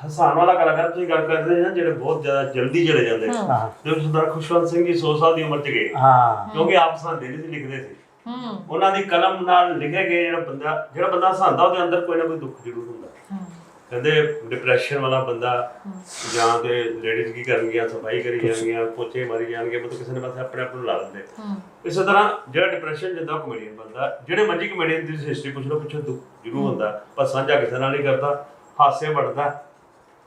ਹਸਾਨ ਵਾਲਾ ਕਲਾਕਾਰ ਤੁਸੀਂ ਗੱਲ ਕਰਦੇ ਨਾ ਜਿਹੜੇ ਬਹੁਤ ਜ਼ਿਆਦਾ ਜਲਦੀ ਚਲੇ ਜਾਂਦੇ ਨੇ ਹਾਂ। ਜਿਵੇਂ ਸਰਦਾਰ ਖੁਸ਼ਵੰਤ ਸਿੰਘ ਜੀ 100 ਸਾਲ ਦੀ ਉਮਰ 'ਚ ਗਏ। ਹਾਂ। ਕਿਉਂਕਿ ਆਪ ਹਸਾਂਦੇ ਨਹੀਂ ਸੀ ਲਿਖਦੇ ਸੀ। ਹੂੰ। ਉਹਨਾਂ ਦੀ ਕਲਮ ਨਾਲ ਲਿਖੇ ਗਏ ਜਿਹੜਾ ਬੰਦਾ ਜਿਹੜਾ ਬੰਦਾ ਹਸਾਂਦਾ ਉਹਦੇ ਅੰਦਰ ਕੋਈ ਨਾ ਕੋਈ ਦੁੱਖ ਜ਼ਰੂਰ ਹੁੰਦਾ। ਹੂੰ। ਕਹਿੰਦੇ ਡਿਪਰੈਸ਼ਨ ਵਾਲਾ ਬੰਦਾ ਜਾਂ ਤੇ ਲੇਡੀਜ਼ ਕੀ ਕਰਨਗੀਆਂ ਸਫ਼ਾਈ ਕਰੀ ਜਾਣਗੀਆਂ ਪੋਚੇ ਮਾਰੀ ਜਾਣਗੇ ਮਤਲਬ ਕਿਸੇ ਨੇ ਬਸ ਆਪਣੇ ਆਪ ਨੂੰ ਲਾ ਦਿੰਦੇ। ਹੂੰ। ਇਸੇ ਤਰ੍ਹਾਂ ਜਿਹੜਾ ਡਿਪਰੈਸ਼ਨ ਜਿੰਦਾ ਕਮੇਡੀਅਨ ਬੰਦਾ ਜਿਹੜੇ ਮਰਜ਼ੀ ਕਮੇਡੀਅਨ ਦੀ ਹਿਸਟਰੀ ਪੁੱਛ ਲਓ ਪਿੱਛੇ ਦੁੱਖ ਜ਼ਰੂਰ ਹੁੰਦਾ ਪਰ ਸਾਂਝਾ ਕਿਸੇ ਨਾਲ ਨਹੀਂ ਕਰਦਾ ਹਾਸੇ ਵੜਦਾ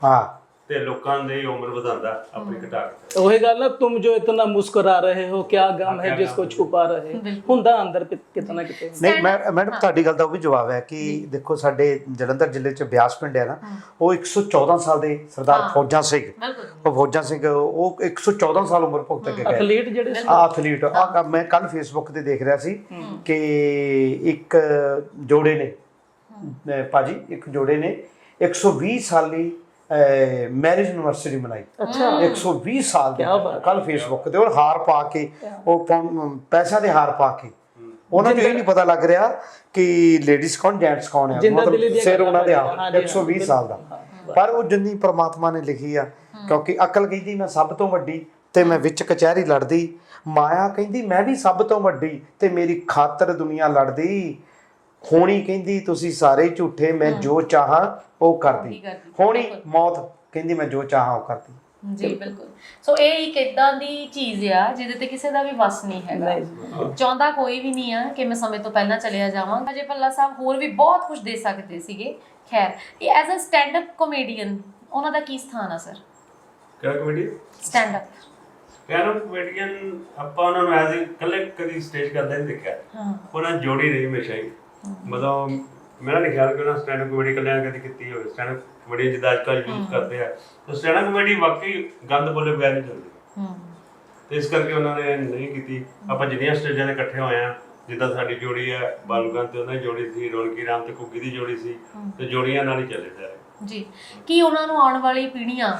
ਹਾਂ। ਤੇ ਲੋਕਾਂ ਦੀ ਉਮਰ ਵਧਾਉਂਦਾ ਆਪਣੀ ਘਟਾ ਕੇ। ਉਹੀ ਗੱਲ ਨਾ ਤੁਮ ਜੋ ਇਤਨਾ ਮੁਸਕਰਾ ਰਹੇ ਹੋ ਕਿਆ ਗਮ ਹੈ ਜਿਸਕੋ ਛੁਪਾ ਰਹੇ? ਹੁੰਦਾ ਅੰਦਰ ਕਿ- ਕਿਤੇ ਨਾ ਕਿਤੇ। ਨਹੀਂ ਮੈਂ ਮੈਡਮ ਤੁਹਾਡੀ ਗੱਲ ਦਾ ਉਹ ਵੀ ਜਵਾਬ ਹੈ ਕਿ ਦੇਖੋ ਸਾਡੇ ਜਲੰਧਰ ਜ਼ਿਲ੍ਹੇ ਚ ਬਿਆਸ ਪਿੰਡ ਹੈ ਨਾ ਉਹ 114 ਸਾਲ ਦੇ ਸਰਦਾਰ ਫੌਜਾਂ ਸਿੰਘ। ਬਿਲਕੁਲ। ਉਹ ਫੌਜਾਂ ਸਿੰਘ ਉਹ 114 ਸਾਲ ਉਮਰ ਭੁਗਤ ਕੇ ਗਏ। ਐਥਲੀਟ ਜਿਹੜੇ ਸੀ, ਆ ਐਥਲੀਟ ਆ ਮੈਂ ਕੱਲ ਫੇਸਬੁੱਕ ਤੇ ਦੇਖ ਰਿਹਾ ਸੀ ਕਿ ਇੱਕ ਜੋੜੇ ਨੇ ਅਹ ਭਾਜੀ ਇੱਕ ਜੋੜੇ ਨੇ 120 ਸਾਲੀ ਮੈਰਿਜ ਐਨਵਰਸਰੀ ਮਨਾਈ। ਅੱਛਾ। 120 ਸਾਲ ਦੇ। ਕੱਲ ਫੇਸਬੁੱਕ ਤੇ ਉਹ ਹਾਰ ਪਾ ਕੇ ਉਹ ਪੌਂ- ਪੈਸਿਆਂ ਦੇ ਹਾਰ ਪਾ ਕੇ। ਉਹਨਾਂ ਨੂੰ ਇਹ ਨਹੀਂ ਪਤਾ ਲੱਗ ਰਿਹਾ ਕਿ ਲੇਡੀਜ਼ ਕੌਣ ਜੈਂਟਸ ਕੌਣ ਹੈ ਮਤਲਬ ਸਿਰ ਉਹਨਾਂ ਦੇ ਆ। ਹਾਂਜੀ, 120 ਸਾਲ ਦਾ। ਪਰ ਉਹ ਜਿੰਨੀ ਪ੍ਰਮਾਤਮਾ ਨੇ ਲਿਖੀ ਆ ਕਿਉਂਕਿ ਅਕਲ ਕਹਿੰਦੀ ਮੈਂ ਸਭ ਤੋਂ ਵੱਡੀ ਤੇ ਮੈਂ ਵਿੱਚ ਕਚਹਿਰੀ ਲੜਦੀ। ਮਾਇਆ ਕਹਿੰਦੀ ਮੈਂ ਵੀ ਸਭ ਤੋਂ ਵੱਡੀ ਤੇ ਮੇਰੀ ਖਾਤਰ ਦੁਨੀਆ ਲੜਦੀ। ਹੋਣੀ ਕਹਿੰਦੀ ਤੁਸੀਂ ਸਾਰੇ ਝੂਠੇ ਮੈਂ ਜੋ ਚਾਹਾਂ ਉਹ ਕਰਦੀ। ਹੋਣੀ ਮੌਤ ਕਹਿੰਦੀ ਮੈਂ ਜੋ ਚਾਹਾਂ ਉਹ ਕਰਦੀ। ਜੀ ਬਿਲਕੁਲ। ਸੋ ਇਹ ਇੱਕ ਇਦਾਂ ਦੀ ਚੀਜ਼ ਆ ਜਿਹਦੇ ਤੇ ਕਿਸੇ ਦਾ ਵੀ ਵਸ ਨਹੀਂ ਹੈਗਾ। ਚਾਹੁੰਦਾ ਕੋਈ ਵੀ ਨਹੀਂ ਆ ਕਿ ਮੈਂ ਸਮੇਂ ਤੋਂ ਪਹਿਲਾਂ ਚਲਿਆ ਜਾਵਾਂ। ਅਜੇ ਪੱਲਾ ਸਾਹਿਬ ਹੋਰ ਵੀ ਬਹੁਤ ਕੁਝ ਦੇ ਸਕਦੇ ਸੀਗੇ। ਖੈਰ ਇਹ as a stand up comedian ਉਹਨਾਂ ਦਾ ਕੀ ਸਥਾਨ ਆ ਸਰ? ਕਿਹੜਾ ਕਮੇਡੀ ਸਟੈਂਡ ਅਪ ਕਹਿਣਾ ਕਮੇਡੀਅਨ ਆਪਾਂ ਉਹਨਾਂ ਨੂੰ ਐਜ਼ ਇਕੱਲੇ ਕਦੀ ਸਟੇਜ ਕਰਦੇ ਨਹੀਂ ਦੇਖਿਆ। ਹਾਂ। ਉਹਨਾਂ ਜੋੜੀ ਰਹੀ ਹਮੇਸ਼ਾ ਹੀ। ਮਤਲਬ ਮੇਰਾ ਨਹੀਂ ਖਿਆਲ ਕਿ ਉਹਨਾਂ ਸਟੈਂਡ ਅਪ ਕਮੇਡੀ ਕੱਲਿਆਂ ਕਦੀ ਕੀਤੀ ਹੋਵੇ। ਸਟੈਂਡ ਅਪ ਕਮੇਡੀ ਜਿੱਦਾਂ ਅੱਜ ਕੱਲ੍ਹ ਯੂਜ਼ ਕਰਦੇ ਆ। ਤਾਂ ਸਟੈਂਡ ਅਪ ਕਮੇਡੀ ਵਾਕਈ ਗੰਦ ਬੋਲੇ ਬਗੈਰ ਨਹੀਂ ਚੱਲਦੀ। ਹੂੰ ਤੇ ਇਸ ਕਰਕੇ ਉਹਨਾਂ ਨੇ ਨਹੀਂ ਕੀਤੀ। ਆਪਾਂ ਜਿੰਨੀਆਂ ਸਟੇਜਾਂ ਤੇ ਇਕੱਠੇ ਹੋਏ ਆ ਜਿੱਦਾਂ ਸਾਡੀ ਜੋੜੀ ਹੈ ਬਾਲੂਗਾਂ ਤੇ ਉਹਨਾਂ ਦੀ ਜੋੜੀ ਸੀ ਰੌਣਕੀ ਰਾਮ ਤੇ ਕੁੱਗੀ ਦੀ ਜੋੜੀ ਸੀ ਤੇ ਜੋੜੀਆਂ ਨਾਲ ਹੀ ਚੱਲੇ ਸਾਰੇ ਜੀ। ਕੀ ਉਹਨਾਂ ਨੂੰ ਆਉਣ ਵਾਲੀ ਪੀੜ੍ਹੀਆਂ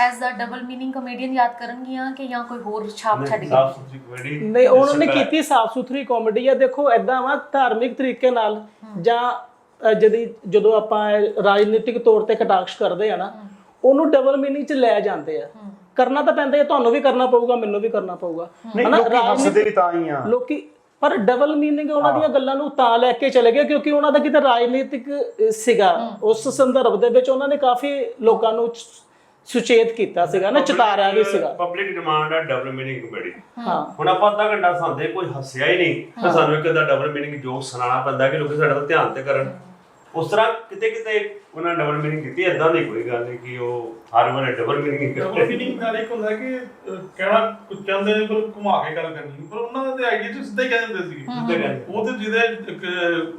ਐਜ਼ ਦਾ ਡਬਲ ਮੀਨਿੰਗ ਕਮੇਡੀਅਨ ਯਾਦ ਕਰਨਗੀਆਂ ਕਿ ਜਾਂ ਕੋਈ ਹੋਰ ਛਾਪ ਛੱਡ ਸਾਫ਼ ਸੁਥਰੀ ਕਮੇਡੀ ਨਹੀਂ ਉਹਨਾਂ ਨੇ ਕੀਤੀ ਸਾਫ਼ ਸੁਥਰੀ ਕਾਮੇਡੀ ਆ। ਦੇਖੋ ਐਦਾਂ ਵਾ ਧਾਰਮਿਕ ਤਰੀਕੇ ਨਾਲ ਜਾਂ ਜਦੀ ਜਦੋਂ ਆਪਾਂ ਰਾਜਨੀਤਿਕ ਤੌਰ ਤੇ ਕਟਾਕਸ਼ ਕਰਦੇ ਆ ਨਾ ਉਹਨੂੰ ਡਬਲ ਮੀਨਿੰਗ ਚ ਲੈ ਜਾਂਦੇ ਆ। ਕਰਨਾ ਤਾਂ ਪੈਂਦਾ ਹੈ ਤੁਹਾਨੂੰ ਵੀ ਕਰਨਾ ਪਊਗਾ ਮੈਨੂੰ ਵੀ ਕਰਨਾ ਪਊਗਾ। ਨਹੀਂ ਹਨਾ? ਹੱਸਦੇ ਵੀ ਤਾਂ ਹੀ ਆ। ਲੋਕੀ ਪਰ ਡਬਲ ਮੀਨਿੰਗ ਉਹਨਾਂ ਦੀਆਂ ਗੱਲਾਂ ਨੂੰ ਤਾਂ ਲੈ ਕੇ ਚਲੇ ਗਏ ਕਿਉਂਕਿ ਉਹਨਾਂ ਦਾ ਕਿਤੇ ਰਾਜਨੀਤਿਕ ਸੀਗਾ। ਉਸ ਸੰਦਰਭ ਦੇ ਵਿੱਚ ਉਹਨਾਂ ਨੇ ਕਾਫੀ ਲੋਕਾਂ ਨੂੰ ਸੁਚੇਤ ਕੀਤਾ ਸੀਗਾ ਨਾ ਚਿਤਾਰਿਆ ਵੀ ਸੀਗਾ। ਪਬਲਿਕ ਡਿਮਾਂਡ ਹੈ ਡਬਲ ਮੀਨਿੰਗ ਕਮੇਡੀ ਹਾਂ। ਹੁਣ ਆਪਾਂ ਅੱਧਾ ਘੰਟਾ ਸੰਦੇ ਕੋਈ ਹੱਸਿਆ ਹੀ ਨਹੀਂ ਤਾਂ ਸਾਨੂੰ ਇੱਕ ਦਾ ਡਬਲ ਮੀਨਿੰਗ ਜੋਕ ਸੁਣਾਉਣਾ ਪੈਂਦਾ ਕਿ ਲੋਕੀ ਸਾਡੇ ਧਿਆਨ ਤੇ ਕਰਨ। ਉਸ ਤਰ੍ਹਾਂ ਕਿਤੇ ਕਿਤੇ ਉਹਨਾਂ ਡਬਲ ਮੀਨਿੰਗ ਕੀਤੀ ਐਦਾਂ ਦੀ ਕੋਈ ਗੱਲ ਨਹੀਂ ਕਿ ਉਹ ਹਰ ਵਾਰ ਡਬਲ ਮੀਨਿੰਗ ਡਬਲ ਕਰਦੇ। ਮੀਨਿੰਗ ਨਾਲ ਇੱਕ ਹੁੰਦਾ ਕਿ ਅਹ, ਕਹਿਣਾ ਕੁਝ ਚਾਹੁੰਦੇ ਨੇ ਪਰ ਘੁਮਾ ਕੇ ਗੱਲ ਕਰਨੀ ਪਰ ਉਹਨਾਂ ਦੇ ਆਈਡੀਆ ਚ ਸਿੱਧਾ ਹੀ ਕਹਿ ਦਿੰਦੇ ਸੀ ਸਿੱਧੇ ਕਹਿੰਦੇ ਉਹ ਤੇ ਜਿਹਦੇ ਇੱਕ,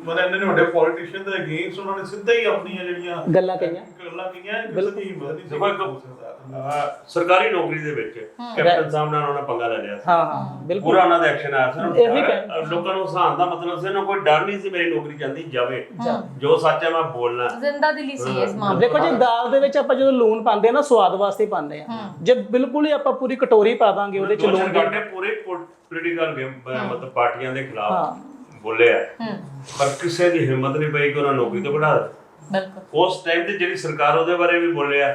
ਮਤਲਬ ਇੰਨੇ ਨੇ ਵੱਡੇ ਪੋਲੀਟੀਸ਼ੀਅਨ ਦੇ ਅਗੇਂਸਟ ਉਹਨਾਂ ਨੇ ਸਿੱਧਾ ਹੀ ਆਪਣੀਆਂ ਜਿਹੜੀਆਂ ਗੱਲਾਂ ਕਹੀਆਂ। ਗੱਲਾਂ ਕਹੀਆਂ ਕਿਸੇ ਦੀ ਹਿੰਮਤ ਨਹੀਂ ਦੇਖੋ ਇੱਕ ਹੋ ਸਕਦਾ ਅਹ ਸਰਕਾਰੀ ਨੌਕਰੀ ਦੇ ਵਿੱਚ ਕੈਪਟਨ ਸਾਹਿਬ ਨਾਲ ਉਹਨਾਂ ਨੇ ਪੰਗਾ ਲੈ ਲਿਆ ਸੀ। ਹਾਂ ਹਾਂ ਬਿਲਕੁਲ। ਪੂਰਾ ਉਹਨਾਂ ਦਾ ਐਕਸ਼ਨ ਆਇਆ ਸੀ। ਉਹਨਾਂ ਡਰ- ਲੋਕਾਂ ਨੂੰ ਹਸਾਉਣ ਦਾ ਮਤਲਬ ਸੀ ਉਹਨਾਂ ਕੋਈ ਡਰ ਨਹੀਂ ਸੀ ਮੇਰੀ ਨੌਕਰੀ ਜਾਂਦੀ ਜਾਵੇ। ਜੋ ਸੱਚ ਹੈ ਮੈਂ ਬੋਲਣਾ। ਜ਼ਿੰਦਾ ਦਿਲੀ ਸੀ ਇਸ ਮਾਮਲੇ ਦੇਖੋ ਜੀ ਦਾਲ ਦੇ ਵਿੱਚ ਆਪਾਂ ਜਦੋਂ ਲੂਣ ਪਾਉਂਦੇ ਆ ਨਾ ਸਵਾਦ ਵਾਸਤੇ ਪਾਉਂਦੇ ਆ ਜੇ ਬਿਲਕੁਲ ਹੀ ਆਪਾਂ ਪੂਰੀ ਕਟੋਰੀ ਪਾ ਦਾਂਗੇ ਉਹਦੇ ਚ ਦੋ ਲੂਣ ਘੰਟੇ ਪੂਰੇ ਪੋਲੀਟੀਕਲ ਮਤਲਬ ਪਾਰਟੀਆਂ ਦੇ ਖਿਲਾਫ ਬੋਲੇ ਆ। ਪਰ ਕਿਸੇ ਦੀ ਹਿੰਮਤ ਨਹੀਂ ਪਈ ਕਿ ਉਹਨਾਂ ਨੌਕਰੀ ਤੋਂ ਕਢਾ ਦੇ ਬਿਲਕੁਲ। ਉਸ ਟਾਈਮ ਤੇ ਜਿਹੜੀ ਸਰਕਾਰ ਉਹਦੇ ਬਾਰੇ ਵੀ ਬੋਲਿਆ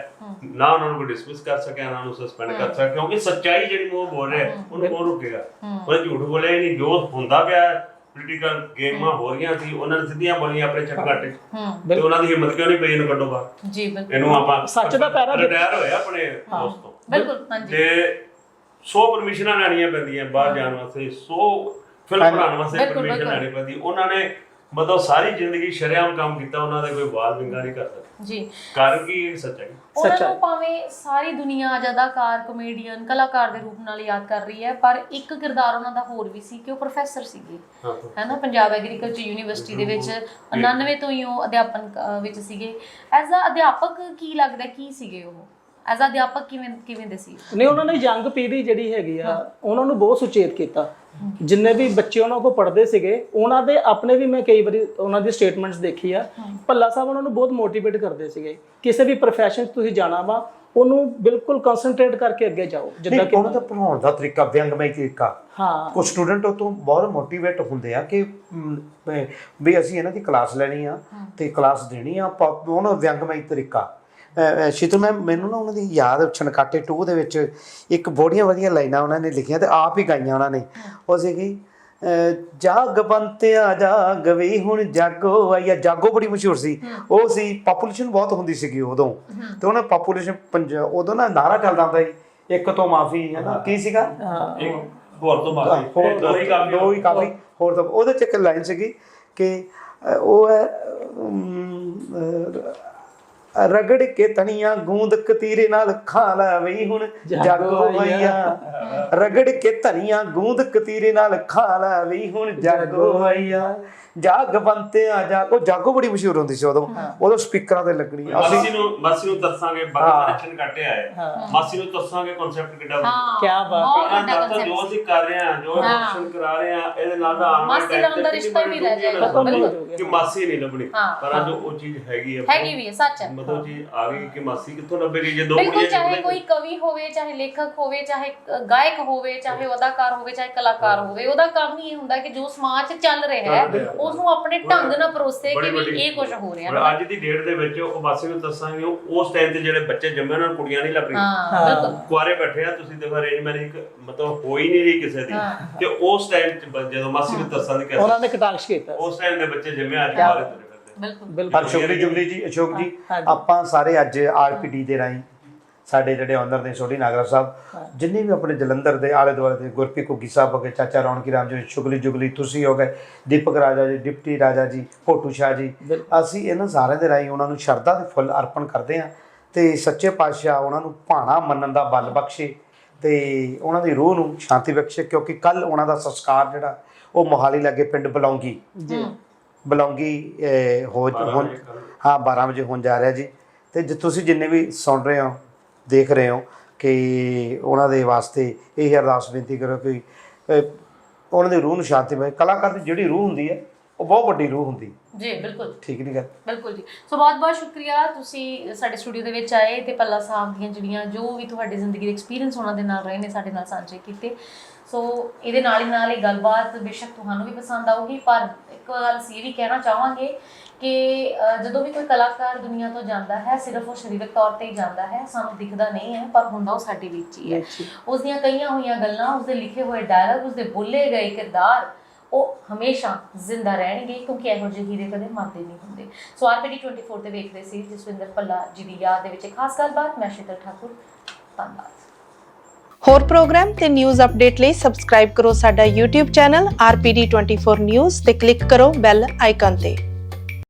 ਨਾ ਉਹਨਾਂ ਨੂੰ ਕੋਈ ਡਿਸਮਿਸ ਕਰ ਸਕਿਆ ਨਾ ਉਹਨੂੰ ਸਸਪੈਂਡ ਕਰ ਸਕਿਆ ਕਿਉਂਕਿ ਸੱਚਾਈ ਜਿਹੜੀ ਉਹ ਬੋਲ ਰਿਹਾ ਉਹਨੂੰ ਕੌਣ ਰੁਕੇਗਾ? ਉਹਨੇ ਝੂਠ ਬੋਲਿਆ ਹੀ ਨਹੀਂ ਜੋ ਹੁੰਦਾ ਪਿਆ ਪੋਲੀਟੀਕਲ ਗੇਮਾਂ ਹੋ। ਰਹੀਆਂ ਸੀ ਉਹਨਾਂ ਨੇ ਸਿੱਧੀਆਂ ਬੋਲੀਆਂ ਆਪਣੇ ਹੂੰ। ਤੇ ਉਹਨਾਂ ਦੀ ਹਿੰਮਤ ਕਿਉਂ ਨਹੀਂ ਪਈ ਇਹਨੂੰ ਕੱਢੋ ਬਾਹਰ? ਜੀ ਬਿਲਕੁਲ। ਇਹਨੂੰ ਆਪਾਂ ਸੱਚ ਦਾ ਦਿੱਤਾ। ਰਿਟਾਇਰ ਹੋਇਆ ਆਪਣੇ ਦੋਸਤ ਬਿਲਕੁਲ ਹਾਂਜੀ। ਤੇ 100 ਪਰਮਿਸ਼ਨਾਂ ਲੈਣੀਆਂ ਪੈਂਦੀਆਂ ਬਾਹਰ ਜਾਣ ਵਾਸਤੇ 100 ਫਿਲਮ ਬਣਾਉਣ ਵਾਸਤੇ ਪਰਮਿਸ਼ਨ। ਲੈਣੀ ਪੈਂਦੀ। ਉਹਨਾਂ ਨੇ ਮਤਲਬ ਸਾਰੀ ਜ਼ਿੰਦਗੀ ਸ਼ਰੇਆਮ ਕੰਮ ਕੀਤਾ ਉਹਨਾਂ ਦੇ ਕੋਈ ਵਾਲ ਵਿੰਗਾ ਨਹੀਂ ਕਰਦਾ। ਜੀ। ਕਾਰਨ ਕੀ ਇਹ ਸੱਚਾਈ? ਉਹਨਾਂ ਸੱਚਾਈ। ਨੂੰ ਭਾਵੇਂ ਸਾਰੀ ਦੁਨੀਆ ਅਦਾਕਾਰ ਕਮੇਡੀਅਨ ਕਲਾਕਾਰ ਦੇ ਰੂਪ ਨਾਲ ਯਾਦ ਕਰ ਰਹੀ ਹੈ ਪਰ ਇੱਕ ਕਿਰਦਾਰ ਉਹਨਾਂ ਦਾ ਹੋਰ ਵੀ ਸੀ ਕਿ ਉਹ ਪ੍ਰੋਫੈਸਰ ਸੀਗੇ। ਹਾਂ। ਹੈ ਨਾ ਪੰਜਾਬ ਐਗਰੀਕਲਚਰ ਯੂਨੀਵਰਸਿਟੀ ਦੇ ਵਿੱਚ 99 ਤੋਂ ਹੀ ਉਹ ਅਧਿਆਪਨ ਵਿੱਚ ਸੀਗੇ। ਐਜ਼ ਅ ਅਧਿਆਪਕ ਕੀ ਲੱਗਦਾ ਕੀ ਸੀਗੇ ਉਹ? ਐਜ਼ ਅ ਅਧਿਆਪਕ ਕਿਵੇਂ ਕਿਵੇਂ ਦੇ ਸੀ? ਨਹੀਂ ਉਹਨਾਂ ਨੇ ਯੰਗ ਪੀੜ੍ਹੀ ਜਿਹੜੀ ਹੈਗੀ ਆ ਉਹਨਾਂ ਨੂੰ ਬਹੁਤ ਸੁਚੇਤ ਕੀਤਾ। ਜਿੰਨੇ ਵੀ ਬੱਚੇ ਉਹਨਾਂ ਕੋਲ ਪੜ੍ਹਦੇ ਸੀਗੇ ਉਹਨਾਂ ਦੇ ਆਪਣੇ ਵੀ ਮੈਂ ਕਈ ਵਾਰੀ ਉਹਨਾਂ ਦੀ ਸਟੇਟਮੈਂਟਸ ਦੇਖੀ ਆ। ਭੱਲਾ ਸਾਹਿਬ ਉਹਨਾਂ ਨੂੰ ਬਹੁਤ ਮੋਟੀਵੇਟ ਕਰਦੇ ਸੀਗੇ। ਕਿਸੇ ਵੀ profession 'ਚ ਤੁਸੀਂ ਜਾਣਾ ਵਾ ਉਹਨੂੰ ਬਿਲਕੁਲ ਕਨਸੈਂਟਰੇਟ ਕਰਕੇ ਅੱਗੇ ਜਾਓ ਜਿੱਦਾਂ ਕਿ ਉਹਨਾਂ ਦਾ ਪੜਾਉਣ ਦਾ ਤਰੀਕਾ ਵਿਅੰਗਮਈ ਤਰੀਕਾ। ਹਾਂ। ਕੁਝ ਸਟੂਡੈਂਟ ਉਹ ਤੋਂ ਬਹੁਤ ਮੋਟੀਵੇਟ ਹੁੰਦੇ ਆ ਕਿ ਮ, ਵੀ- ਵੀ ਅਸੀਂ ਇਹਨਾਂ ਦੀ ਕਲਾਸ ਲੈਣੀ ਆ ਤੇ ਕਲਾਸ ਦੇਣੀ ਆ ਉਹਨਾਂ ਵਿਅੰਗਮਈ ਤਰੀਕਾ। ਸ਼ੀਤਲ ਮੈਂ ਮੈਨੂੰ ਨਾ ਉਹਨਾਂ ਦੀ ਯਾਦ ਛਣਕਾਟੇ 2 ਦੇ ਵਿੱਚ ਇੱਕ ਬੜੀਆਂ ਵਧੀਆ ਲਾਈਨਾਂ ਉਹਨਾਂ ਨੇ ਲਿਖੀਆਂ ਤੇ ਆਪ ਹੀ ਗਾਈਆਂ ਉਹਨਾਂ ਨੇ। ਉਹ ਸੀਗੀ ਜਾਗ ਬੰਤਿਆ ਜਾਗ ਵੀ ਹੁਣ ਜਾਗੋ ਆਇਆ ਜਾਗੋ ਬੜੀ ਮਸ਼ਹੂਰ ਸੀ। ਉਹ ਸੀ ਪਾਪੂਲੇਸ਼ਨ ਬਹੁਤ ਹੁੰਦੀ ਸੀਗੀ ਉਦੋਂ। ਤੇ ਉਹਨਾਂ ਪਾਪੂਲੇਸ਼ਨ ਉਦੋਂ ਨਾ ਨਾਰਾ ਚੱਲਦਾ ਹੁੰਦਾ ਸੀ ਇੱਕ ਤੋਂ ਮਾਫੀ ਹੈ। ਨਾ ਕੀ ਸੀਗਾ? ਇੱਕ ਹੋਰ ਤੋਂ ਹੋਰ ਦੋ ਹੀ ਕੰਮ ਦੋ ਹੀ ਕਾਫੀ ਹੋਰ ਤਾਂ। ਉਹਦੇ ਚ ਇੱਕ ਲਾਈਨ ਸੀਗੀ ਕਿ ਉਹ ਹੈ ਰਗੜ ਕੇ ਤਣੀਆਂ ਗੂੰਦ ਕਤੀਰੇ ਨਾਲ ਖਾ ਲੈ ਵਈ ਹੁਣ ਜਾਗੋ ਆਈਆ ਰਗੜ ਕੇ ਧਨੀਆਂ ਗੂੰਦ ਕਤੀਰੇ ਨਾਲ ਖਾ ਲੈ ਵਈ ਹੁਣ ਜਾਗੋ ਆਈਆ ਜਾਗ ਬੰਤਿਆ ਜਾ ਉਹ ਜਾਗੋ ਬੜੀ ਮਸ਼ਹੂਰ ਹੁੰਦੀ ਸੀ ਉਦੋਂ। ਉਦੋਂ ਸਪੀਕਰਾਂ ਤੇ ਲੱਗਣੀ। ਅਸੀਂ ਮਾਸੀ ਨੂੰ ਮਾਸੀ ਨੂੰ ਤਰਸਾਂਗੇ ਬਾਕੀ ਹਾਂ। ਸਾਰੇ ਛਣਕਾਟੇ ਆਏ। ਮਾਸੀ ਨੂੰ ਤਰਸਾਂਗੇ ਕਨਸੈਪਟ ਕਿੱਡਾ ਹਾਂ। ਕਿਆ ਬਾਤ। ਵੱਡਾ ਦਾ ਤਾਂ ਜੋ ਅਸੀਂ ਕਰ ਰਹੇ ਹਾਂ ਜੋ ਹਾਂ। ਐਕਸ਼ਨ ਕਰਾ ਰਹੇ ਹਾਂ ਇਹਦੇ ਨਾਲ ਦਾ ਆਉਣ ਵਾਲੇ ਮਾਸੀ time ਨਾਲ ਤੇ ਦਾ ਰਿਸ਼ਤਾ ਵੀ ਰਹਿ ਜਾਏਗਾ। ਕਿ ਮਾਸੀ ਨਹੀਂ ਲੱਭਣੀ। ਹਾਂ, ਪਰ ਅੱਜ ਉਹ ਚੀਜ਼ ਹੈਗੀ ਹੈ ਹੈਗੀ ਵੀ ਹੈ ਸੱਚ ਹੈ। ਮਤਲਬ ਜੀ ਆ ਗਈ ਕਿ ਮਾਸੀ ਕਿੱਥੋਂ ਲੱਭੇਗੀ ਜੇ ਦੋ ਬਿਲਕੁਲ ਕੁੜੀਆਂ ਚਾਹੇ ਕੋਈ ਕਵੀ ਹੋਵੇ ਚਾਹੇ ਲੇਖਕ ਹੋਵੇ ਚਾਹੇ ਅ, ਗਾਇਕ ਹੋਵੇ ਚਾਹੇ ਅਦਾਕਾਰ ਹੋਵੇ ਚਾਹੇ ਕਲਾਕਾਰ ਹੋਵੇ ਉਹਦਾ ਕੰਮ ਹੀ ਇਹ ਹੁੰਦਾ ਕਿ ਜੋ ਸਮਾਜ 'ਚ ਚੱਲ ਰਿਹਾ ਹੈ। ਉਸ ਨੂੰ ਆਪਣੇ ਢੰਗ ਨਾਲ ਪਰੋਸੇ ਕਿ ਵੀ ਇਹ ਕੁਝ ਹੋ ਰਿਹਾ ਹੈ। ਅੱਜ ਦੀ ਡੇਟ ਦੇ ਵਿੱਚ ਉਹ ਮਾਸੀ ਨੂੰ ਦੱਸਾਂਗੇ ਉਹ ਉਸ ਟਾਈਮ ਤੇ ਜਿਹੜੇ ਬੱਚੇ ਜੰਮੇ ਉਹਨਾਂ ਨੂੰ ਕੁੜੀਆਂ ਨਹੀਂ ਲੱਭ ਰਹੀਆਂ। ਹਾਂ ਬਿਲਕੁਲ। ਕੁਆਰੇ ਬੈਠੇ ਆ ਤੁਸੀਂ ਦੇਖੋ ਅਰੇਂਜ ਮੈਰਿਜ ਮਤਲਬ ਹੋ ਹੀ ਨਹੀਂ ਰਹੀ ਕਿਸੇ ਦੀ। ਤੇ ਉਸ ਟਾਈਮ ਚ ਬ- ਜਦੋਂ ਮਾਸੀ ਨੂੰ ਦੱਸਾਂ ਦੀ ਉਹਨਾਂ ਕਹਿੰਦੇ ਨੇ ਕਟਾਕਸ਼ ਕੀਤਾ ਉਸ ਟਾਈਮ ਦੇ ਬੱਚੇ ਜੰਮੇ ਅੱਜ ਫਿਰਦੇ ਬਿਲਕੁਲ। ਬਿਲਕੁਲ। ਅਸ਼ੋਕ ਜੁਗਲੀ ਜੀ। ਅਸ਼ੋਕ ਜੀ ਹਾਂਜੀ। ਆਪਾਂ ਸਾਰੇ ਅੱਜ ਆਰਪੀਡੀ ਦੇ ਰਾਹੀਂ ਸਾਡੇ ਜਿਹੜੇ ਓਨਰ ਨੇ ਛੋਟੀ ਨਾਗਰਾ ਸਾਹਿਬ ਜਿੰਨੇ ਵੀ ਆਪਣੇ ਜਲੰਧਰ ਦੇ ਆਲੇ ਦੁਆਲੇ ਦੇ ਗੁਰਪ੍ਰੀਤ ਘੁੱਗੀ ਸਾਹਿਬ ਹੋ ਗਏ ਚਾਚਾ ਰੌਣਕੀ ਰਾਮ ਜੀ ਸ਼ੁਗਲੀ ਜੁਗਲੀ ਤੁਸੀਂ ਹੋ ਗਏ ਦੀਪਕ ਰਾਜਾ ਜੀ ਡਿਪਟੀ ਰਾਜਾ ਜੀ ਭੋਟੂ ਸ਼ਾਹ ਜੀ ਅਸੀਂ ਇਹਨਾਂ ਸਾਰਿਆਂ ਦੇ ਰਾਹੀਂ ਉਹਨਾਂ ਨੂੰ ਸ਼ਰਧਾ ਦੇ ਫੁੱਲ ਅਰਪਣ ਕਰਦੇ ਹਾਂ ਤੇ ਸੱਚੇ ਪਾਤਸ਼ਾਹ ਉਹਨਾਂ ਨੂੰ ਭਾਣਾ ਮੰਨਣ ਦਾ ਬਲ ਬਖਸ਼ੇ ਤੇ ਉਹਨਾਂ ਦੀ ਰੂਹ ਨੂੰ ਸ਼ਾਂਤੀ ਬਖਸ਼ੇ ਕਿਉਂਕਿ ਕੱਲ ਉਹਨਾਂ ਦਾ ਸੰਸਕਾਰ ਜਿਹੜਾ ਉਹ ਮੋਹਾਲੀ ਲਾਗੇ ਪਿੰਡ ਬਲੌਂਗੀ। ਜੀ। ਬਲੌਂਗੀ ਹੋ ਹੁਣ। ਹਾਂ 12 ਵਜੇ ਹੋਣ ਜਾ ਰਿਹਾ ਜੀ ਤੇ ਜੇ ਤੁਸੀਂ ਜਿੰਨੇ ਵੀ ਸੁਣ ਰਹੇ ਹੋ ਦੇਖ ਰਹੇ ਹੋ ਕਿ ਉਹਨਾਂ ਦੇ ਵਾਸਤੇ ਇਹ ਅਰਦਾਸ ਬੇਨਤੀ ਕਰੋ ਕਿ ਉਹਨਾਂ ਦੀ ਰੂਹ ਨੂੰ ਸ਼ਾਂਤੀ ਮਿਲੇ ਕਲਾਕਾਰ ਦੀ ਜਿਹੜੀ ਰੂਹ ਹੁੰਦੀ ਹੈ ਉਹ ਬਹੁਤ ਵੱਡੀ ਰੂਹ ਹੁੰਦੀ। ਜੀ ਬਿਲਕੁਲ। ਠੀਕ ਨਹੀਂ ਗੱਲ? ਬਿਲਕੁਲ ਜੀ। ਸੋ ਬਹੁਤ ਬਹੁਤ ਸ਼ੁਕਰੀਆ ਤੁਸੀਂ ਸਾਡੇ ਸਟੂਡੀਓ ਦੇ ਵਿੱਚ ਆਏ ਤੇ ਪੱਲਾ ਸਾਹਿਬ ਦੀਆਂ ਜਿਹੜੀਆਂ ਜੋ ਵੀ ਤੁਹਾਡੀ ਜ਼ਿੰਦਗੀ ਦੇ ਐਕਸਪੀਰੀਅੰਸ ਉਹਨਾਂ ਦੇ ਨਾਲ ਰਹੇ ਨੇ ਸਾਡੇ ਨਾਲ ਸਾਂਝੇ ਕੀਤੇ। ਸੋ ਇਹਦੇ ਨਾਲ ਹੀ ਨਾਲ ਇਹ ਗੱਲਬਾਤ ਬੇਸ਼ੱਕ ਤੁਹਾਨੂੰ ਵੀ ਪਸੰਦ ਆਊਗੀ ਪਰ ਇੱਕ ਗੱਲ ਇਹ ਵੀ ਕਹਿਣਾ ਚਾਹਾਂਗੇ ਕਿ ਜਦੋਂ ਵੀ ਕੋਈ ਕਲਾਕਾਰ ਦੁਨੀਆ ਤੋਂ ਜਾਂਦਾ ਹੈ ਸਿਰਫ ਉਹ ਸਰੀਰਕ ਤੌਰ ਤੇ ਹੀ ਜਾਂਦਾ ਹੈ ਸਾਨੂੰ ਦਿਖਦਾ ਨਹੀਂ ਹੈ ਪਰ ਹੁੰਦਾ ਉਹ ਸਾਡੇ ਵਿੱਚ ਹੀ ਹੈ। ਉਸ ਦੀਆਂ ਕਈਆਂ ਹੋਈਆਂ ਗੱਲਾਂ ਉਸ ਦੇ ਲਿਖੇ ਹੋਏ ਡਾਇਲੌਗ ਉਸ ਦੇ ਬੋਲੇ ਗਏ ਕਿਰਦਾਰ ਉਹ ਹਮੇਸ਼ਾ ਜ਼ਿੰਦਾ ਰਹਿਣਗੇ ਕਿਉਂਕਿ ਇਹੋ ਜਿਹੇ ਹੀਰੇ ਕਦੇ ਮਰਦੇ ਨਹੀਂ ਹੁੰਦੇ। ਸੋ ਆਰਪੀਡੀ 24 ਤੇ ਵੇਖ ਰਹੇ ਸੀ ਜਸਵਿੰਦਰ ਪੱਲਾ ਜੀ ਦੀ ਯਾਦ ਦੇ ਵਿੱਚ ਇੱਕ ਖਾਸ ਗੱਲਬਾਤ। ਮੈਂ ਸ਼ੀਤਲ ਠਾਕੁਰ, ਧੰਨਵਾਦ। ਹੋਰ ਪ੍ਰੋਗਰਾਮ ਤੇ ਨਿਊਜ਼ ਅਪਡੇਟ ਲਈ ਸਬਸਕ੍ਰਾਈਬ ਕਰੋ ਸਾਡਾ YouTube ਚੈਨਲ RPD24 News ਤੇ ਕਲਿੱਕ ਕਰੋ ਬੈਲ ਆਈਕਨ ਤੇ।